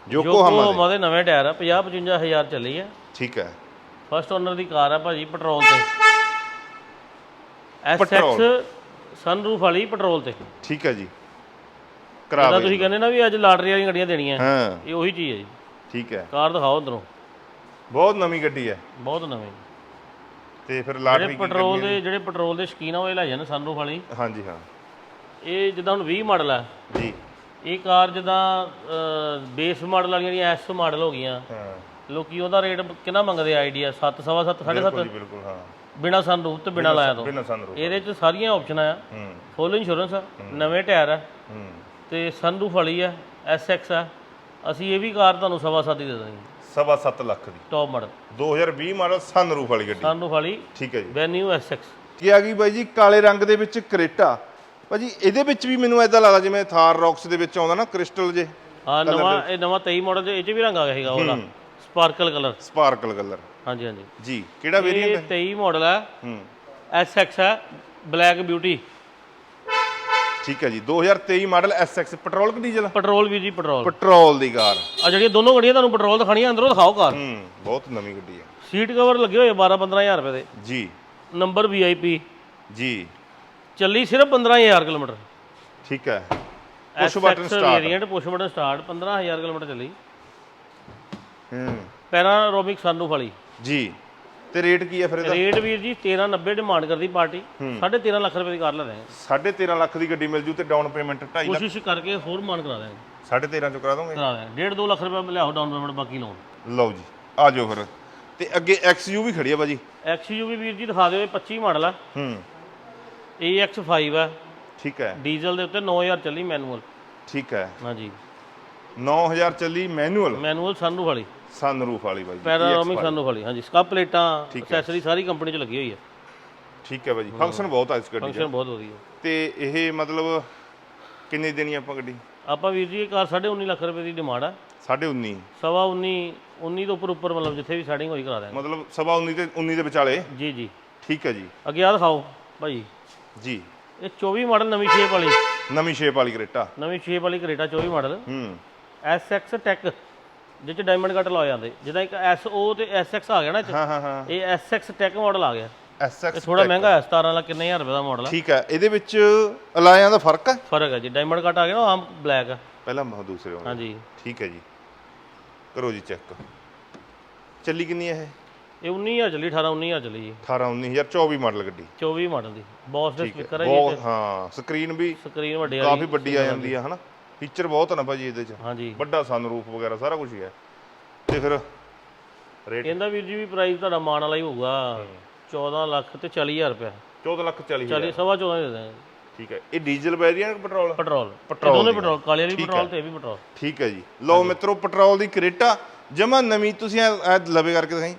ਜੋਕੋ ਹਮਾ ਦੇ। ਨਵੇਂ ਟਾਇਰ ਆ 50 55000 ਚੱਲੀ ਹੈ। ਠੀਕ ਹੈ। ਫਸਟ ਓਨਰ ਦੀ ਕਾਰ ਆ ਭਾਜੀ ਪੈਟਰੋਲ ਤੇ। SX ਸਨਰੂਫ ਵਾਲੀ ਪੈਟਰੋਲ ਤੇ। ਠੀਕ ਹੈ ਜੀ। ਕਰਾ ਤੁਸੀਂ ਕਹਿੰਦੇ ਨਾ ਵੀ ਅੱਜ ਲਾਟਰੀ ਵਾਲੀਆਂ ਗੱਡੀਆਂ ਦੇਣੀਆਂ। ਹਾਂ। ਇਹ ਉਹੀ ਚੀਜ਼ ਹੈ ਜੀ। ਠੀਕ ਹੈ। ਕਾਰ ਦਿਖਾਓ ਉਧਰੋਂ ਬਹੁਤ ਨਵੀਂ ਗੱਡੀ ਹੈ। ਬਹੁਤ ਨਵੇਂ। ਤੇ ਫਿਰ ਜਿਹੜੇ ਲਾਟਰੀ ਕੀ ਪੈਟਰੋਲ ਦੇ ਜਿਹੜੇ ਪੈਟਰੋਲ ਦੇ ਸ਼ਕੀਨ ਆ ਉਹ ਇਹ ਲੈ ਜਾਣ ਸਨਰੂਫ ਵਾਲੀ। ਹਾਂਜੀ ਹਾਂ। ਇਹ ਜਿੱਦਾਂ ਹੁਣ 20 ਮਾਡਲ ਆ। ਜੀ। ਇਹ ਕਾਰ ਜਿੱਦਾਂ ਬੇਸ ਮਾਡਲ ਵਾਲੀਆਂ ਜਿਹੜੀਆਂ ਐਸ ਮਾਡਲ ਹੋ ਗਈਆਂ। ਹਾਂ। ਲੋਕੀ ਉਹਦਾ ਰੇਟ ਕਿੰਨਾ ਮੰਗਦੇ ਆ? ਆਈਡੀਆ 7 ਸਵਾ 7 7.5 ਬਿਲਕੁਲ ਹਾਂ। ਬਿਨਾ ਸਨਰੂਫ ਤੇ ਬਿਨਾ ਲਾਇਆ ਤੋਂ। ਬਿਨਾਂ ਸੰਦਰੂਪ ਇਹਦੇ ਚ ਸਾਰੀਆਂ ਆਪਸ਼ਨਾਂ ਆ। ਹੂੰ। ਫੁੱਲ ਇੰਸ਼ੋਰੈਂਸ ਆ ਨਵੇਂ ਟਾਇਰ ਆ। ਹੂੰ। ਤੇ ਸਨਰੂਫ ਵਾਲੀ ਆ SX ਆ। ਅਸੀਂ ਇਹ ਵੀ ਕਾਰ ਤੁਹਾਨੂੰ ਸਵਾ ਸੱਤ ਹੀ ਦੇ ਦੇਣੀ ਸਵਾ ਸੱਤ ਲੱਖ ਦੀ। ਟੌਪ ਮਾਡਲ 2020 ਮਾਡਲ ਸਨਰੂਫ ਵਾਲੀ ਗੱਡੀ। ਸਨਰੂਫ ਵਾਲੀ ਠੀਕ ਹੈ ਜੀ। ਵੈਨਿਊ SX ਕੀ ਆ ਗਈ ਬਾਈ ਜੀ ਕਾਲੇ ਰੰਗ ਦੇ ਵਿੱਚ ਕਰੇਟਾ। ਭਾਜੀ ਇਹਦੇ ਵਿੱਚ ਵੀ ਮੈਨੂੰ ਐਦਾਂ ਲੱਗਦਾ ਜਿਵੇਂ ਥਾਰ ਰੌਕਸ ਦੇ ਵਿੱਚ ਆਉਂਦਾ ਨਾ ਕ੍ਰਿਸਟਲ ਜੇ। ਆ ਨਵਾਂ ਇਹ ਨਵਾਂ 23 ਮਾਡਲ ਚ ਇਹ ਚ ਵੀ ਰੰਗ ਆ ਗਿਆ ਹੈਗਾ ਉਹਦਾ। ਸਪਾਰਕਲ ਕਲਰ ਸਪਾਰਕਲ ਕਲਰ ਹਾਂਜੀ ਹਾਂਜੀ। ਜੀ ਕਿਹੜਾ ਵੇਰੀਐਂਟ ਇਹ ਹੈ? 23 ਮਾਡਲ ਆ। ਹੂੰ। SX ਆ ਬਲੈਕ ਬਿਊਟੀ ਠੀਕ ਹੈ ਜੀ। 2023 ਮਾਡਲ SX ਪੈਟਰੋਲ ਕਿ ਡੀਜ਼ਲ? ਪੈਟਰੋਲ ਵੀ ਜੀ ਪੈਟਰੋਲ। ਪੈਟਰੋਲ ਦੀ ਕਾਰ। ਆ ਜਿਹੜੀਆਂ ਦੋਨੋਂ ਗੱਡੀਆਂ ਤੁਹਾਨੂੰ ਪੈਟਰੋਲ ਦਿਖਾਣੀਆਂ ਅੰਦਰੋਂ ਦਿਖਾਓ ਕਾਰ। ਹੂੰ ਬਹੁਤ ਨਵੀਂ ਗੱਡੀ ਹੈ। ਸੀਟ ਕਵਰ ਲੱਗੇ ਹੋਏ 12 15000 ਰੁਪਏ ਦੇ। ਜੀ। ਨੰਬਰ VIP ਜੀ। ਚੱਲੀ ਸਿਰਫ 15000 ਕਿਲੋਮੀਟਰ। ਠੀਕ ਹੈ। Push button start variant push button start 15000 kilometre ਚੱਲੀ। ਹੂੰ। ਪੈਰਾਰੋਮਿਕ ਸਨਰੂਫ ਵਾਲੀ। ਜੀ। ਤੇ ਰੇਟ ਕੀ ਹੈ ਫਿਰ ਇਹਦਾ? ਰੇਟ ਵੀਰ ਜੀ 1390 ਡਿਮਾਂਡ ਕਰਦੀ ਪਾਰਟੀ। 13.5 ਲੱਖ ਰੁਪਏ ਦੀ ਕਾਰ ਲੈ ਦਾਂਗੇ 13.5 ਲੱਖ ਦੀ ਗੱਡੀ ਮਿਲ ਜੂ ਤੇ ਡਾਊਨ ਪੇਮੈਂਟ 2.5 ਲੱਖ। ਕੋਸ਼ਿਸ਼ ਕਰਕੇ ਹੋਰ ਮਾਨ ਕਰਾ ਦਾਂਗੇ 13.5 ਚੋਂ ਕਰਾ ਦੋਗੇ? ਕਰਾ ਦਾਂਗੇ 1.5 2 ਲੱਖ ਰੁਪਏ ਲਿਆਓ ਡਾਊਨ ਪੇਮੈਂਟ ਬਾਕੀ ਲੋਨ ਲਓ ਜੀ ਆ ਜਾਓ ਫਿਰ। ਤੇ ਅੱਗੇ XU ਵੀ ਖੜੀ ਆ ਬਾਜੀ। XUV ਵੀਰ ਜੀ ਦਿਖਾ ਦਿਓ ਇਹ 25 ਮਾਡਲ ਆ। ਹੂੰ। AX5 ਆ। ਠੀਕ ਹੈ। ਡੀਜ਼ਲ ਦੇ ਉੱਤੇ 9000 ਚੱਲੀ ਮੈਨੂਅਲ ਠੀਕ ਹੈ। ਹਾਂਜੀ। 9000 ਚੱਲੀ ਮੈਨੂਅਲ ਮੈਨੂਅਲ ਸਨਰੂਫ ਵਾਲੀ। ਸਨਰੂਫ ਵਾਲੀ ਬਾਈ ਪੈਰਾਰੋਮਿਕ ਸਨਰੂਫ ਵਾਲੀ। ਹਾਂਜੀ। ਸਕਾ ਪਲੇਟਾਂ ਐਕਸੈਸਰੀ ਸਾਰੀ ਕੰਪਨੀ 'ਚ ਲੱਗੀ ਹੋਈ ਹੈ। ਠੀਕ ਹੈ ਬਾਜੀ ਫੰਕਸ਼ਨ ਬਹੁਤ ਆ ਇਸ ਗੱਡੀ ਫੰਕਸ਼ਨ ਬਹੁਤ ਵਧੀਆ। ਤੇ ਇਹ ਮਤਲਬ ਕਿੰਨੇ ਦੇਣੀ ਆਪਾਂ ਗੱਡੀ? ਆਪਾਂ ਵੀਰ ਜੀ ਇਹ ਕਾਰ 19.5 ਲੱਖ ਰੁਪਏ ਦੀ ਡਿਮਾਂਡ ਆ। 19.5 ਸਵਾ 19 19 ਤੋਂ ਉੱਪਰ ਉੱਪਰ ਮਤਲਬ ਜਿੱਥੇ ਵੀ ਸੈਟਿੰਗ ਹੋਈ ਕਰਾ ਦਾਂਗੇ ਮਤਲਬ ਸਵਾ 19 ਤੇ 19 ਦੇ ਵਿਚਾਲੇ? ਜੀ ਜੀ। ਠੀਕ ਹੈ ਜੀ। ਅੱਗੇ ਆ ਦਿਖਾਓ ਭਾਈ। ਜੀ। ਇਹ 24 ਮਾਡਲ ਨਵੀਂ ਸ਼ੇਪ ਵਾਲੀ। ਨਵੀਂ ਸ਼ੇਪ ਵਾਲੀ ਕਰੇਟਾ। ਨਵੀਂ ਸ਼ੇਪ ਵਾਲੀ ਕਰੇਟਾ 24 ਮਾਡਲ। ਹੂੰ। SX ਟੈਕ ਜਿਹ ਚ ਡਾਇਮੰਡ ਕੱਟ ਲਾਏ ਜਾਂਦੇ। ਜਿੱਦਾਂ ਇੱਕ SO ਤੇ SX ਆ ਗਿਆ ਨਾ ਇਹ 'ਚ, ਹਾਂ ਹਾਂ ਹਾਂ। ਇਹ SX ਟੈਕ ਮਾਡਲ ਆ ਗਿਆ। ਇਹ SX ਥੋੜਾ ਮਹਿੰਗਾ ਹੈ 17 ਲੱਖ ਕਿੰਨੇ ਹਜ਼ਾਰ ਰੁਪਏ ਦਾ ਮਾਡਲ ਆ। ਠੀਕ ਹੈ ਇਹਦੇ ਵਿੱਚ ਅਲਾਇਆਂ ਦਾ ਫ਼ਰਕ ਹੈ? ਫ਼ਰਕ ਹੈ ਜੀ ਡਾਇਮੰਡ ਕੱਟ ਆ ਗਿਆ ਨਾ ਆਮ ਬਲੈਕ ਆ। ਪਹਿਲਾਂ ਮਹ ਦੂਸਰੇ ਹੋਣਗੇ। ਹਾਂਜੀ। ਠੀਕ ਹੈ ਜੀ। ਕਰੋ ਜੀ ਚੈੱਕ ਚੱਲੀ ਕਿੰਨੀ ਹੈ ਇਹ? ਇਹ 19000 ਚੱਲੀ 18 19000 ਚੱਲੀ ਜੀ। 18 19024 ਮਾਡਲ ਗੱਡੀ। 24 ਮਾਡਲ ਦੀ। ਬੌਸ ਦੇ ਸਪੀਕਰ ਹੈ ਜੀ ਬਹੁਤ ਹਾਂ ਸਕਰੀਨ ਵੀ ਸਕਰੀਨ ਵੱਡੇ ਕਾਫੀ ਵਾਲੀ ਵੱਡੀ ਆ ਜਾਂਦੀ ਆ ਹਨਾ? ਫੀਚਰ ਬਹੁਤ ਨਾ ਭਾਜੀ ਇਹਦੇ ਚ। ਹਾਂਜੀ। ਵੱਡਾ ਸਨਰੂਫ ਵਗੈਰਾ ਸਾਰਾ ਕੁਝ ਹੀ ਹੈ। ਤੇ ਫਿਰ ਰੇਟ ਇਹਦਾ ਵੀਰ ਜੀ ਵੀ ਪ੍ਰਾਈਸ ਤੁਹਾਡਾ ਮਾਨ ਵਾਲਾ ਹੀ ਹੋਊਗਾ। 14 ਲੱਖ ਤੇ 40000 ਰੁਪਏ 14 ਲੱਖ 40 ਹਜ਼ਾਰ। 40 ਸਵਾ 14 ਦੇ ਦਾਂਗੇ ਠੀਕ ਹੈ। ਇਹ diesel variant petrol petrol petrol ਦੋਨੇ ਪੈਟਰੋਲ ਕਾਲੇ ਵਾਲੀ ਪੈਟਰੋਲ ਤੇ ਇਹ ਵੀ ਪੈਟਰੋਲ ਠੀਕ ਹੈ ਜੀ। ਲਓ ਮਿੱਤਰੋ ਪੈਟਰੋਲ ਦੀ ਕਰੇਟਾ। ਜਮਾ ਨਵੀਂ ਤੁਸੀਂ ਐ ਲਵੇ ਕਰਕੇ ਦਿਖਾਈ।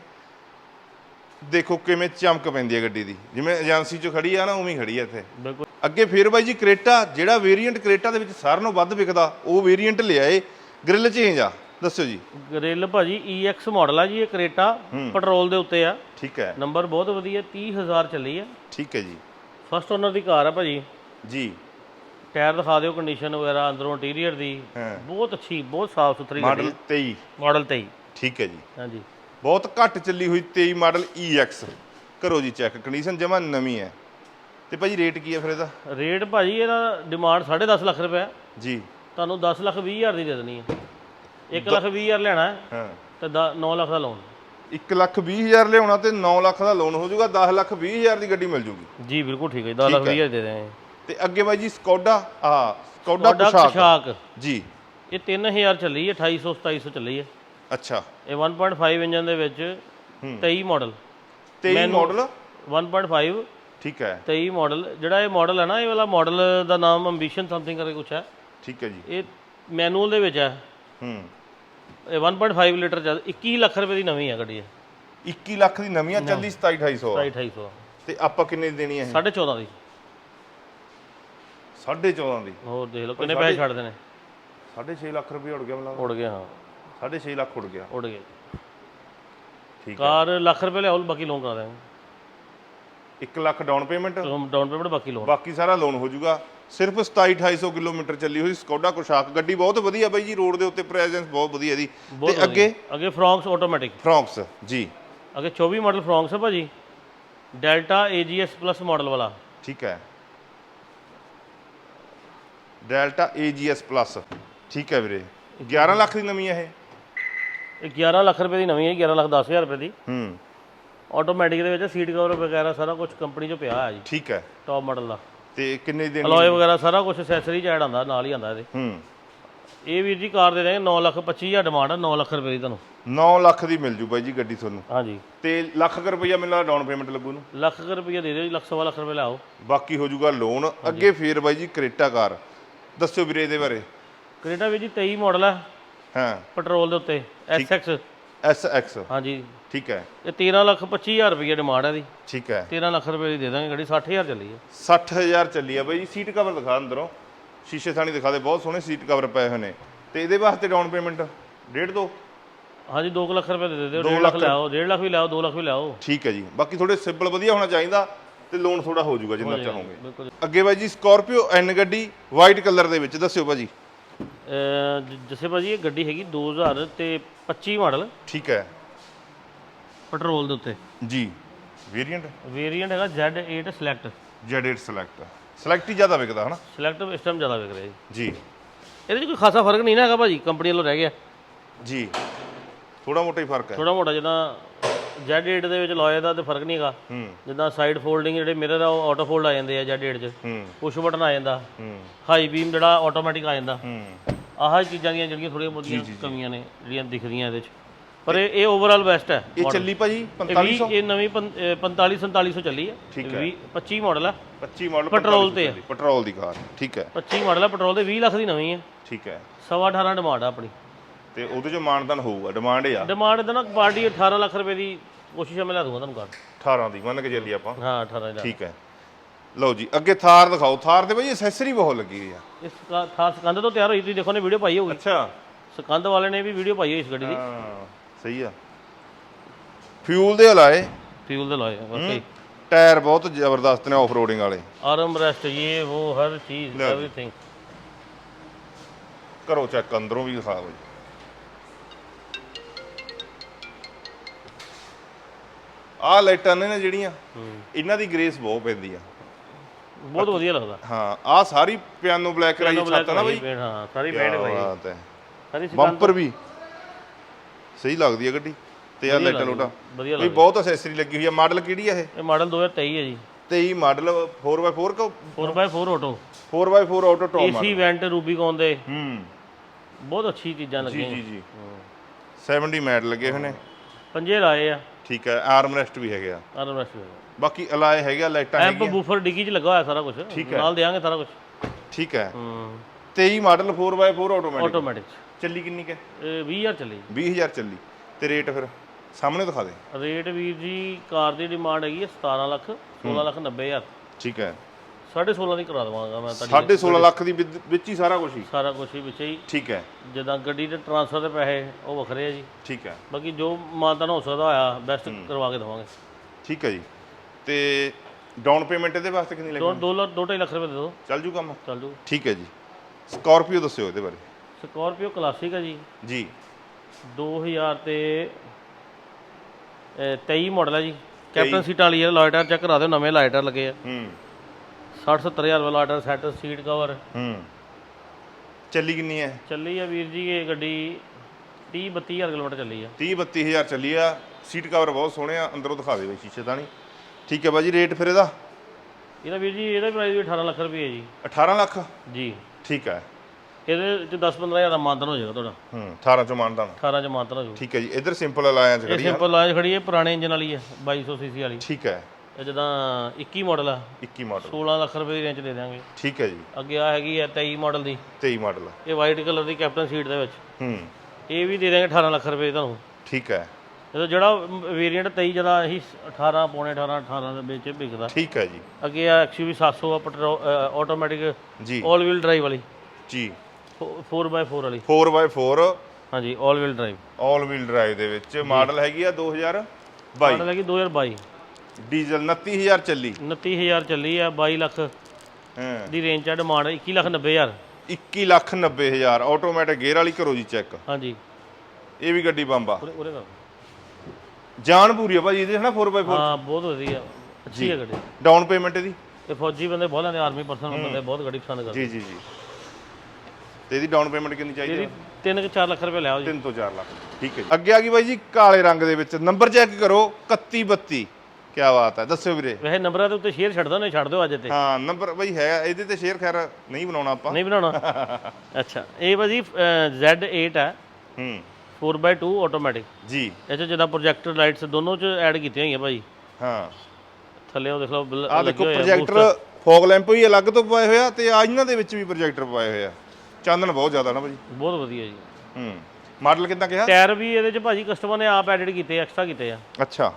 ਦੇਖੋ ਕਿਵੇਂ ਚਮਕ ਪੈਂਦੀ ਹੈ ਗੱਡੀ ਦੀ। ਜਿਵੇਂ ਏਜੰਸੀ 'ਚ ਖੜੀ ਆ ਨਾ ਉਵੇਂ ਹੀ ਖੜੀ ਆ ਇੱਥੇ। ਬਿਲਕੁਲ। ਅੱਗੇ ਫੇਰ ਬਾਈ ਜੀ ਕਰੇਟਾ ਜਿਹੜਾ ਵੇਰੀਐਂਟ ਕਰੇਟਾ ਦੇ ਵਿੱਚ ਸਾਰਿਆਂ ਨਾਲੋਂ ਵੱਧ ਵਿਕਦਾ ਉਹ ਵੇਰੀਐਂਟ ਲਿਆਏ। ਗ੍ਰਿਲ ਚੇਂਜ ਆ ਦੱਸੋ ਜੀ। ਗ੍ਰਿਲ ਭਾਜੀ EX ਮਾਡਲ ਆ ਜੀ ਇਹ ਕਰੇਟਾ ਪੈਟਰੋਲ ਦੇ ਉੱਤੇ ਆ। ਠੀਕ ਹੈ। ਨੰਬਰ ਬਹੁਤ ਵਧੀਆ 30000 ਚੱਲੀ ਆ। ਠੀਕ ਹੈ ਜੀ। ਫਸਟ ਓਨਰ ਦੀ ਕਾਰ ਆ ਭਾਜੀ। ਜੀ। ਟਾਇਰ ਦਿਖਾ ਦਿਓ ਕੰਡੀਸ਼ਨ ਵਗੈਰਾ ਅੰਦਰੋਂ ਇੰਟੀਰੀਅਰ ਦੀ। ਬਹੁਤ ਅੱਛੀ ਬਹੁਤ ਸਾਫ਼ ਸੁਥਰੀ ਮਾਡਲ 23 ਮਾਡਲ 23 ਠੀਕ ਹੈ ਜੀ। ਹਾਂਜੀ। ਬਹੁਤ ਘੱਟ ਚੱਲੀ ਹੋਈ 23 ਮਾਡਲ EX ਕਰੋ ਜੀ ਚੈੱਕ ਕੰਡੀਸ਼ਨ ਜਮਾ ਨਵੀਂ ਹੈ। ਤੇ ਭਾਜੀ ਰੇਟ ਕੀ ਹੈ ਫਿਰ ਇਹਦਾ? ਰੇਟ ਭਾਜੀ ਇਹਦਾ ਡਿਮਾਂਡ 10.5 ਲੱਖ ਰੁਪਏ। ਜੀ। ਤੁਹਾਨੂੰ 10 ਲੱਖ 20 ਹਜ਼ਾਰ ਦੀ ਦੇ ਦੇਣੀ ਹੈ 1 ਲੱਖ 20 ਹਜ਼ਾਰ ਲੈਣਾ ਹੈ ਹਾਂ। ਤੇ 9 ਲੱਖ ਦਾ ਲੋਨ 1 ਲੱਖ 20 ਹਜ਼ਾਰ ਲਿਆਉਣਾ ਤੇ 9 ਲੱਖ ਦਾ ਲੋਨ ਹੋ ਜਾਊਗਾ 10 ਲੱਖ 20 ਹਜ਼ਾਰ ਦੀ ਗੱਡੀ ਮਿਲ ਜੂਗੀ। ਜੀ ਬਿਲਕੁਲ ਠੀਕ ਹੈ ਜੀ 10 ਲੱਖ 20 ਹਜ਼ਾਰ ਦੇ ਤੇ ਅੱਗੇ ਬਾਈ ਜੀ ਸਕੋਡਾ ਆ ਸਕੋਡਾ ਤੁਹਾਡਾ ਪੁਸ਼ਾਕ। ਜੀ। ਇਹ 3000 ਚੱਲੀ ਹੈ 2800 2700 ਚੱਲੀ ਹੈ। ਅੱਛਾ। ਇਹ 1.5 ਇੰਜਨ ਦੇ ਵਿੱਚ 23 ਮਾਡਲ 23 ਮਾਡਲ 1.5 ਠੀਕ ਹੈ। 23 ਮਾਡਲ ਜਿਹੜਾ ਇਹ ਮਾਡਲ ਹੈ ਨਾ ਇਹ ਵਾਲਾ ਮਾਡਲ ਦਾ ਨਾਮ ਐਂਬੀਸ਼ਨ ਸਮਥਿੰਗ ਕਰਕੇ ਕੁਛ ਹੈ। ਠੀਕ ਹੈ ਜੀ। ਇਹ ਮੈਨੂਅਲ ਦੇ ਵਿੱਚ ਹੈ। ਹੂੰ। ਇਹ 1.5 ਲੀਟਰ ਚੱਲ 21 ਲੱਖ ਰੁਪਏ ਦੀ ਨਵੀਂ ਹੈ ਗੱਡੀ ਇਹ। 21 ਲੱਖ ਦੀ ਨਵੀਂ ਆ ਚੱਲੀ 27 2800 ਆ। 2800 ਤੇ ਆਪਾਂ ਕਿੰਨੇ ਦੀ ਦੇਣੀ ਹੈ ਇਹ? 14.5 ਦੀ। 14.5 ਦੀ। ਹੋਰ ਦੇਖ ਲਓ ਕਿੰਨੇ ਪੈਸੇ ਛੱਡਦੇ ਨੇ। 6.5 ਲੱਖ ਰੁਪਏ ਉੜ ਗਿਆ ਮਤਲਬ ਉੜ ਗਏ ਹਾਂ। 6.5 ਲੱਖ ਉੜ ਗਿਆ। ਉੜ ਗਏ ਠੀਕ ਹੈ। ਕਾਰ ਲੱਖ ਰੁਪਏ ਲਿਆਓ ਬਾਕੀ ਲੋਨ ਕਰਾ ਦਾਂਗੇ 1 lakh down payment down payment ਬਾਕੀ ਲੋਨ ਬਾਕੀ ਸਾਰਾ ਲੋਨ ਹੋ ਜਾਊਗਾ। ਸਿਰਫ 27 2800 ਕਿਲੋਮੀਟਰ ਚੱਲੀ ਹੋਈ ਸਕੋਡਾ ਕੁਸ਼ਾਕ ਗੱਡੀ। ਬਹੁਤ ਵਧੀਆ ਬਾਈ ਜੀ ਰੋਡ ਦੇ ਉੱਤੇ ਪ੍ਰੈਜ਼ੈਂਸ ਬਹੁਤ ਵਧੀਆ ਦੀ ਤੇ ਅੱਗੇ? ਅੱਗੇ ਫਰੌਂਕਸ ਆਟੋਮੈਟਿਕ ਫ੍ਰੌਂਕਸ ਜੀ। ਅੱਗੇ 24 ਮਾਡਲ ਫਰੌਂਕਸ ਹੈ ਭਾਜੀ। ਡੈਲਟਾ AGS ਪਲੱਸ ਮਾਡਲ ਵਾਲਾ। ਠੀਕ ਹੈ। ਡੈਲਟਾ AGS ਪਲੱਸ ਠੀਕ ਹੈ ਵੀਰੇ। 11 ਲੱਖ ਦੀ ਨਵੀਂ ਹੈ ਇਹ। ਇਹ 11 ਲੱਖ ਰੁਪਏ ਦੀ ਨਵੀਂ ਹੈ 11 ਲੱਖ 10000 ਰੁਪਏ ਦੀ। ਹੂੰ। ਆਟੋਮੈਟਿਕ ਦੇ ਵਿੱਚ ਸੀਟ ਕਵਰ ਵਗੈਰਾ ਸਾਰਾ ਕੁਝ ਕੰਪਨੀ ਚੋਂ ਪਿਆ ਹੈ ਜੀ। ਠੀਕ ਹੈ। ਟੌਪ ਮਾਡਲ ਦਾ। ਤੇ ਕਿੰਨੇ ਦੀ ਦੇਣੀ ਅਲੋਏ ਵਗੈਰਾ ਸਾਰਾ ਕੁਝ ਐਕਸੈਸਰੀ ਚ ਐਡ ਆਉਂਦਾ ਨਾਲ ਹੀ ਆਉਂਦਾ ਇਹਦੇ। ਹੂੰ। ਇਹ ਵੀਰ ਜੀ ਕਾਰ ਦੇ ਦਾਂਗੇ 9 ਲੱਖ 25000 ਡਿਮਾਂਡ ਹੈ 9 ਲੱਖ ਰੁਪਏ ਦੀ ਤੁਹਾਨੂੰ। 9 ਲੱਖ ਦੀ ਮਿਲ ਜੂ ਬਾਈ ਜੀ ਗੱਡੀ ਤੁਹਾਨੂੰ। ਹਾਂਜੀ। ਤੇ ਲੱਖ ਕੁ ਰੁਪਈਆ ਮੈਨੂੰ ਲੱਗਦਾ ਡਾਊਨ ਪੇਮੈਂਟ ਲੱਗੂ ਨੂੰ ਲੱਖ ਕੁ ਰੁਪਏ ਦੇ ਦਿਓ ਜੀ ਲੱਖ ਸਵਾ ਲੱਖ ਰੁਪਏ ਲਾਓ ਬਾਕੀ ਹੋ ਜਾਊਗਾ ਲੋਨ ਅੱਗੇ ਫੇਰ ਬਾਈ ਜੀ ਕਰੇਟਾ ਕਾਰ। ਦੱਸਿਓ ਵੀਰੇ ਇਹਦੇ ਬਾਰੇ। ਕ੍ਰੇਟਾ ਵੀਰ ਜੀ 23 ਮਾਡਲ ਹੈ ਹਾਂ। ਪੈਟਰੋਲ ਦੇ ਉੱਤੇ SX SX ਹਾਂਜੀ। ਠੀਕ ਹੈ। ਇਹ 13 ਲੱਖ 25000 ਰੁਪਏ ਡਿਮਾਂਡ ਹੈ ਦੀ ਠੀਕ ਹੈ। 13 ਲੱਖ ਰੁਪਏ ਦੀ ਦੇ ਦਾਂਗੇ ਗੱਡੀ 60000 ਚੱਲੀ ਹੈ। 60000 ਚੱਲੀ ਆ ਬਾਈ ਸੀਟ ਕਵਰ ਦਿਖਾ ਅੰਦਰੋਂ। ਸ਼ੀਸ਼ੇ ਥਾਣੀ ਦਿਖਾ ਦੇ ਬਹੁਤ ਸੋਹਣੇ ਸੀਟ ਕਵਰ ਪਏ ਹੋਏ ਨੇ। ਤੇ ਇਹਦੇ ਵਾਸਤੇ ਡਾਊਨ ਪੇਮੈਂਟ ਡੇਢ ਦੋ। ਹਾਂਜੀ 2 ਲੱਖ ਰੁਪਏ ਦੇ ਦਿਓ 1.5 ਲੱਖ ਲਿਆਓ 1.5 ਲੱਖ ਵੀ ਲਿਆਓ 2 ਲੱਖ ਵੀ ਲਿਆਓ। ਠੀਕ ਹੈ ਜੀ। ਬਾਕੀ ਥੋੜੇ ਸਿੰਪਲ ਵਧੀਆ ਹੋਣਾ ਚਾਹੀਦਾ ਤੇ ਲੋਨ ਥੋੜਾ ਹੋ ਜਾਊਗਾ ਜਿੰਨਾ ਚਾਹੋਗੇ ਅੱਗੇ ਬਾਈ ਜੀ ਸਕਾਰਪੀਓ ਐਨ ਗੱਡੀ ਵਾਈਟ ਕਲਰ ਦੇ ਵਿੱਚ ਦੱਸਿਓ ਭਾਜੀ। ਜਸੇ ਭਾਜੀ ਇਹ ਗੱਡੀ ਹੈਗੀ 2000 ਤੇ 25 ਮਾਡਲ। ਠੀਕ ਹੈ। ਪੈਟਰੋਲ ਦੇ ਉੱਤੇ? ਜੀ। ਵੇਰੀਐਂਟ ਵੇਰੀਐਂਟ ਹੈਗਾ Z8 select Z8 select select ਹੀ ਜ਼ਿਆਦਾ ਵਿਕਦਾ ਹਨਾ? ਸਿਲੈਕਟ ਇਸ ਟਾਈਮ ਜ਼ਿਆਦਾ ਵਿਕ ਰਿਹਾ ਜੀ। ਜੀ। ਇਹਦੇ 'ਚ ਕੋਈ ਖਾਸਾ ਫ਼ਰਕ ਨਹੀਂ ਨਾ ਹੈਗਾ ਭਾਜੀ? ਕੰਪਨੀ ਵੱਲੋਂ ਰਹਿ ਗਿਆ। ਜੀ। ਥੋੜਾ ਮੋਟਾ ਹੀ ਫ਼ਰਕ ਹੈ। ਥੋੜਾ ਮੋਟਾ ਜਿੱਦਾਂ Z8 ਦੇ ਵਿੱਚ ਲੋਏ ਦਾ ਤੇ ਫ਼ਰਕ ਨਹੀਂ ਹੈਗਾ। ਹੂੰ। ਜਿੱਦਾਂ ਸਾਈਡ ਫੋਲਡਿੰਗ ਜਿਹੜੇ ਮਿਰਰ ਆ ਉਹ ਆਟੋ ਫੋਲਡ ਆ ਜਾਂਦੇ ਆ Z8 'ਚ। ਹੂੰ। ਪੁਸ਼ ਬਟਨ ਆ ਜਾਂਦਾ। ਹੂੰ। ਹਾਈ ਬੀਮ ਜਿਹੜਾ ਆਟੋਮੈਟਿਕ ਆ ਜਾਂਦਾ। ਹੂੰ। ਆਹ ਚੀਜ਼ਾਂ ਦੀਆਂ ਜਿਹੜੀਆਂ ਥੋੜੀਆਂ ਬਹੁਤੀਆਂ ਕਮੀਆਂ ਨੇ ਜਿਹੜੀਆਂ ਦਿਖਦੀਆਂ ਇਹਦੇ 'ਚ। ਪਰ ਇਹ ਇਹ ਓਵਰਆਲ ਬੈਸਟ ਹੈ ਇਹ ਚੱਲੀ ਭਾਜੀ ਇਹ 4500 ਵੀਹ- ਇਹ ਨਵੀਂ 45 4700 ਚੱਲੀ ਹੈ। ਠੀਕ ਇਹ ਵੀਹ- 25 ਮਾਡਲ ਹੈ 25 ਮਾਡਲ ਪੈਟਰੋਲ ਤੇ ਆ। ਪੈਟਰੋਲ ਦੀ ਕਾਰ ਠੀਕ ਹੈ। 25 ਮਾਡਲ ਹੈ ਪੈਟਰੋਲ ਦੇ 20 ਲੱਖ ਦੀ ਨਵੀਂ ਹੈ। ਠੀਕ ਹੈ। ਸਵਾ 18 ਡਿਮਾਂਡ ਆ ਆਪਣੀ। ਤੇ ਉਹਦੇ ਚ ਮਾਨਦਾਨ ਹੋਊਗਾ ਡਿਮਾਂਡ ਆ। ਡਿਮਾਂਡ ਇਹਦਾ ਨਾ ਪਾਰਟੀ 18 ਲੱਖ ਰੁਪਏ ਦੀ ਕੋਸ਼ਿਸ਼ ਮੈਂ ਲੈ ਦੂੰਗਾ ਤੁਹਾਨੂੰ ਕਾਰ। 18 ਦੀ ਮੰਨ ਕੇ ਚੱਲੀ ਆਪਾਂ। ਹਾਂ 18 ਦਾ ਠੀਕ ਹੈ। ਲਓ ਜੀ ਅੱਗੇ ਥਾਰ ਦਿਖਾਓ। ਥਾਰ ਦੇ ਭਾਈ ਐਸੈਸਰੀ ਬਹੁਤ ਲੱਗੀ ਹੋਈ ਆ। ਇਸ ਥਾਰ ਸਕੰਦ ਤੋਂ ਤਿਆਰ ਹੋਈ ਤੁਸੀਂ ਦੇਖੋ ਨੇ ਵੀਡੀਓ ਪਾਈ ਹੋਊਗੀ ਅੱਛਾ। ਸਕੰਦ ਵਾਲੇ ਨੇ ਵੀ ਵੀਡੀਓ ਪਾਈ ਹੋਈ ਇਸ ਗੱਡੀ ਦੀ। ਹਾਂ। ਸਹੀ ਆ। ਫਿਊਲ ਦੇ ਹਲਾਏ। ਫਿਊਲ ਦੇ ਲਾਏ ਵਾਕਈ। ਟਾਇਰ ਬਹੁਤ ਜ਼ਬਰਦਸਤ ਨੇ ਆਫ ਰੋਡਿੰਗ ਵਾਲੇ। ਆਰਮ ਰੈਸਟ ਇਹ ਉਹ ਹਰ ਚੀਜ਼ ਲੈ। ਜੀ। ਐਵਰੀਥਿੰਗ ਚੈੱਕ ਅੰਦਰੋਂ ਵੀ ਦਿਖਾ ਬਈ ਆਹ ਲਾਈਟਾਂ ਨੇ ਨਾ ਜਿਹੜੀਆਂ ਇਹਨਾਂ ਦੀ ਗ੍ਰੇਸ ਬਹੁਤ ਪੈਂਦੀ ਆ। ਬਹੁਤ ਵਧੀਆ ਲੱਗਦਾ। ਹਾਂ ਆਹ ਸਾਰੀ ਪਿਆਨੋ ਬਲੈਕ ਕਰਾਈ ਛੱਤ ਆ ਨਾ ਬਈ। ਹਾਂ ਸਾਰੀ ਪੇਂਟ ਭਾਈ ਬਾਤ ਹੈ। ਸਾਰੀ ਬੰਪਰ ਵੀ। ਸਹੀ ਲੱਗਦੀ ਹੈ ਗੱਡੀ। ਤੇ ਆ ਲਾਈਟਾਂ ਲੋਟਾ। ਵਧੀਆ ਵੀ ਲੱਗਦਾ ਬਹੁਤ ਅਸੈਸਰੀ ਲੱਗੀ ਹੋਈ ਆ। ਮਾਡਲ ਕਿਹੜੀ ਆ ਇਹ? ਇਹ ਮਾਡਲ 2023 ਹੈ ਜੀ। 23 ਮਾਡਲ 4x4 ਕੋ? 4x4 auto 4x4 auto top AC vent Rubicon ਦੇ। ਹੂੰ। ਬਹੁਤ ਅੱਛੀ ਚੀਜ਼ਾਂ ਜੀ ਲੱਗੀਆਂ ਜੀ ਜੀ 70 ਮੈਟ ਲੱਗੇ ਹੋਏ ਨੇ। ਪੰਜੇ ਲਾਏ ਆ। ਠੀਕ ਹੈ ਆਰਮ ਰੈਸਟ ਵੀ ਹੈਗੇ ਆ। ਆਰਮ ਰੈਸਟ ਬਾਕੀ ਅਲਾਏ ਹੈਗੇ ਆ ਲਾਈਟਾਂ ਐਂਪ ਹੈਗੀਆਂ। ਬੂਫਰ ਡਿੱਗੀ 'ਚ ਲੱਗਾ ਹੋਇਆ ਸਾਰਾ ਕੁਝ ਹੈ। ਨਾਲ ਦੇਾਂਗੇ ਸਾਰਾ ਕੁਝ ਠੀਕ ਹੈ ਹੂੰ। 23 ਮਾਡਲ 4x4 ਆਟੋਮੈਟਿਕ ਆਟੋਮੈਟਿਕ ਚੱਲੀ ਕਿੰਨੀ ਕਿ? ਇਹ 20000 ਚੱਲੀ। 20000 ਚੱਲੀ। ਤੇ ਰੇਟ ਫਿਰ ਸਾਹਮਣੇ ਦਿਖਾ ਦੇ। ਰੇਟ ਵੀਰ ਜੀ ਕਾਰ ਦੀ ਡਿਮਾਂਡ ਹੈਗੀ ਹੈ 17 ਲੱਖ 16 ਲੱਖ 90000 ਠੀਕ ਹੈ। 16.5 ਦੀ ਕਰਾ ਦਵਾਂਗਾ ਮੈਂ ਤੁਹਾਡੀ। 16.5 ਲੱਖ ਦੀ ਵਿੱਚ ਹੀ ਸਾਰਾ ਕੁਝ ਹੀ। ਸਾਰਾ ਕੁਝ ਹੀ ਵਿੱਚ ਹੀ। ਠੀਕ ਹੈ। ਜਿੱਦਾਂ ਗੱਡੀ ਦੇ ਟਰਾਂਸਫਰ ਦੇ ਪੈਸੇ ਉਹ ਵੱਖਰੇ ਆ ਜੀ। ਠੀਕ ਹੈ। ਬਾਕੀ ਜੋ ਮਾਨਤਾਨ ਹੋ ਸਕਦਾ ਹੋਇਆ ਬੈਸਟ ਕਰਵਾ ਕੇ ਦਵਾਂਗੇ। ਠੀਕ ਹੈ ਜੀ। ਤੇ ਡਾਊਨ ਪੇਮੈਂਟ ਇਹਦੇ ਵਾਸਤੇ ਕਿੰਨੀ ਦੋ ਲੱਗਣੀ? ਦੋ ਲੱਖ ਦੋ ਢਾਈ ਲੱਖ ਰੁਪਏ ਦੇ ਦਿਓ। ਚੱਲ ਜੂ ਕੰਮ? ਚੱਲ ਜੂ। ਠੀਕ ਹੈ ਜੀ। ਸਕਾਰਪੀਓ ਦੱਸਿਓ ਇਹਦੇ ਬਾਰੇ। ਸਕਾਰਪੀਓ ਕਲਾਸਿਕ ਹੈ ਜੀ। ਜੀ। 2000 ਤੇ ਇਹ 23 ਮਾਡਲ ਹੈ ਜੀ। ਕੈਪਟਨ ਸੀਟ ਵਾਲੀ ਹੈ ਲਾਈਟਰ ਚੈੱਕ ਕਰਾ ਦਿਓ ਨਵੇਂ ਲਾਈਟਰ ਲੱਗੇ ਆ। ਹੂੰ। 60 70000 ਵਾਲਾ ਲਾਈਟਰ ਸੈੱਟ ਸੀਟ ਕਵਰ ਹੂੰ। ਚੱਲੀ ਕਿੰਨੀ ਹੈ ਚੱਲੀ ਆ ਵੀਰ ਜੀ ਇਹ ਗੱਡੀ 30 32000 ਕਿਲੋਮੀਟਰ ਚੱਲੀ ਆ। 30 32000 ਚੱਲੀ ਆ। ਸੀਟ ਕਵਰ ਬਹੁਤ ਸੋਹਣੇ ਆ ਅੰਦਰੋਂ ਦਿਖਾ ਦੇ ਬਈ ਸ਼ੀਸ਼ੇ ਤਾਂ ਨਹੀਂ। ਠੀਕ ਹੈ ਬਾਜੀ ਰੇਟ ਫਿਰ ਇਹਦਾ? ਇਹਦਾ ਵੀਰ ਜੀ ਇਹਦਾ ਪ੍ਰਾਈਸ ਵੀ 18 ਲੱਖ ਰੁਪਏ ਹੈ ਜੀ। 18 ਲੱਖ? ਜੀ। ਠੀਕ ਹੈ। ਇਹਦੇ ਚ 10 15000 ਦਾ ਮਾਨਤਨ ਹੋ ਜਾਏਗਾ ਤੁਹਾਡਾ। ਹੂੰ 18 ਚੋਂ ਮਾਨਦਾਨ 18 ਚ ਮਾਨਤਨ ਹੋ ਜਾਊਗਾ ਠੀਕ ਹੈ ਜੀ ਇਧਰ ਸਿੰਪਲ ਅਲਾਇੰਸ ਇਹ ਖੜੀ ਆ। ਸਿੰਪਲ ਲਾਈਨ ਖੜੀ ਹੈ ਪੁਰਾਣੇ ਇੰਜਨ ਵਾਲੀ ਹੈ 2200 ਸੀਸੀ ਵਾਲੀ। ਠੀਕ ਹੈ। ਇਹ ਜਦਾਂ 21 ਮਾਡਲ ਆ। 21 ਮਾਡਲ 16 ਲੱਖ ਰੁਪਏ ਦੀ ਰੇਂਜ ਦੇ ਦਿਆਂਗੇ। ਠੀਕ ਹੈ ਜੀ। ਅੱਗੇ ਆ ਹੈਗੀ ਹੈ 23 ਮਾਡਲ ਦੀ। 23 ਮਾਡਲ ਇਹ ਵਾਈਟ ਕਲਰ ਦੀ ਕੈਪਟਨ ਸੀਟ ਦੇ ਵਿੱਚ। ਹੂੰ। ਇਹ ਵੀ ਦੇ ਦਿਆਂਗੇ 18 ਲੱਖ ਰੁਪਏ ਤੁਹਾਨੂੰ। ਠੀਕ ਹੈ। ਜਦੋਂ ਜਿਹੜਾ ਵੇਰੀਐਂਟ 23 ਜਿਹੜਾ ਇਹੀ 18 ਪੌਣੇ 18 18 ਦੇ ਵਿੱਚ ਵਿਕਦਾ। ਠੀਕ ਹੈ ਜੀ। ਅੱਗੇ ਆ XUV 700 ਆ ਪੈਟਰੋ ਆਟੋਮੈਟਿਕ ਜੀ। ਆਲ ਵੀਲ ਡਰਾਈਵ ਵਾਲੀ। ਜੀ। 4x4 ਵਾਲੀ। 4x4 ਹਾਂਜੀ all wheel drive all wheel drive ਦੇ ਵਿੱਚ। ਮਾਡਲ ਹੈਗੀ ਆ 2022 ਮਾਡਲ ਹੈਗੀ 2022 ਡੀਜ਼ਲ 29000 ਚੱਲੀ। 29000 ਚੱਲੀ ਆ 22 ਲੱਖ ਹਾਂ। ਦੀ ਰੇਂਜ ਆ demand 21 lakh 90000 21 lakh 90000 automatic gear ਵਾਲੀ ਕਰੋ ਜੀ ਚੈੱਕ ਹਾਂਜੀ। ਇਹ ਵੀ ਗੱਡੀ ਬੰਬਾ ਉਰੇ ਉਰੇ ਕਰ। ਜਾਨ ਪੂਰੀ ਆ ਭਾਜੀ ਇਹਦੇ ਹਨਾ 4x4 ਹਾਂ ਬਹੁਤ ਵਧੀਆ। ਅੱਛੀ ਹੈ ਗੱਡੀ। ਡਾਊਨ ਪੇਮੈਂਟ ਇਹਦੀ। ਇਹ ਫੌਜੀ ਬੰਦੇ ਬਹੁਤ ਲੈਂਦੇ ਆਰਮੀ ਪਰਸਨ ਬੰਦੇ ਬਹੁਤ ਗੱਡੀ ਪਸੰਦ ਕਰਦੇ। ਜੀ ਜੀ ਜੀ। ਤੇ ਇਹਦੀ ਡਾਊਨ ਪੇਮੈਂਟ ਕਿੰਨੀ ਚਾਹੀਦੀ ਇਹਦੀ ਹੈ 3 ਕਿ 4 ਲੱਖ ਰੁਪਏ ਲਿਆਓ ਜੀ। 3 ਤੋਂ 4 ਲੱਖ। ਠੀਕ ਹੈ ਜੀ। ਅੱਗੇ ਆ ਗਈ ਬਾਈ ਜੀ ਕਾਲੇ ਰੰਗ ਦੇ ਵਿੱਚ। ਨੰਬਰ ਚੈੱਕ ਕਰੋ 3132 ਕੀ ਬਾਤ ਹੈ ਦੱਸਿਓ ਵੀਰੇ। ਵੈਸੇ ਨੰਬਰਾਂ ਦੇ ਉੱਤੇ ਸ਼ੇਅਰ ਛੱਡ ਦੋ ਨਹੀਂ ਛੱਡ ਦਿਓ ਅੱਜ ਤੇ। ਹਾਂ ਨੰਬਰ ਬਾਈ ਹੈ ਇਹਦੇ ਤੇ ਸ਼ੇਅਰ ਖੈਰ ਨਹੀਂ ਬਣਾਉਣਾ ਆਪਾਂ। ਨਹੀਂ ਬਣਾਉਣਾ। ਅੱਛਾ ਇਹ ਭਾਜੀ Z8 ਹੈ। ਹੂੰ। 4x2 ਆਟੋਮੈਟਿਕ ਜੀ। ਇਹ 'ਚ ਜਿੱਦਾਂ ਪ੍ਰੋਜੈਕਟਰ ਲਾਈਟਸ ਦੋਨੋਂ ਚ ਐਡ ਕੀਤੀਆਂ ਹੋਈਆਂ ਭਾਜੀ। ਹਾਂ। ਥੱਲੇ ਉਹ ਦੇਖ ਲਓ ਬਿਲ- ਆ ਲੱਗੇ ਦੇਖੋ ਹੋਏ ਆ, ਪ੍ਰੋਜੈਕਟਰ ਫੋਗ ਲੈਂਪ ਵੀ ਅਲੱਗ ਤੋਂ ਪਵਾਏ ਹੋਇਆ ਤੇ ਆ ਇਹਨਾਂ ਦੇ ਵਿੱਚ ਵੀ ਪ੍ਰੋਜੈਕਟਰ ਪਵਾਏ ਹੋਏ ਆ। ਚਾਨਣ ਬਹੁਤ ਜ਼ਿਆਦਾ ਨਾ ਭਾਜੀ। ਬਹੁਤ ਵਧੀਆ ਜੀ। ਹੂੰ ਮਾਡਲ ਕਿੰਨਾ ਕਿਹਾ? ਟਾਇਰ ਵੀ ਇਹਦੇ ਚ ਭਾਜੀ ਕਸਟਮਰ ਨੇ ਆਪ ਐਡਿਟ ਕੀਤੇ ਐਕਸਟਰਾ ਕੀਤੇ ਆ। ਅੱਛਾ।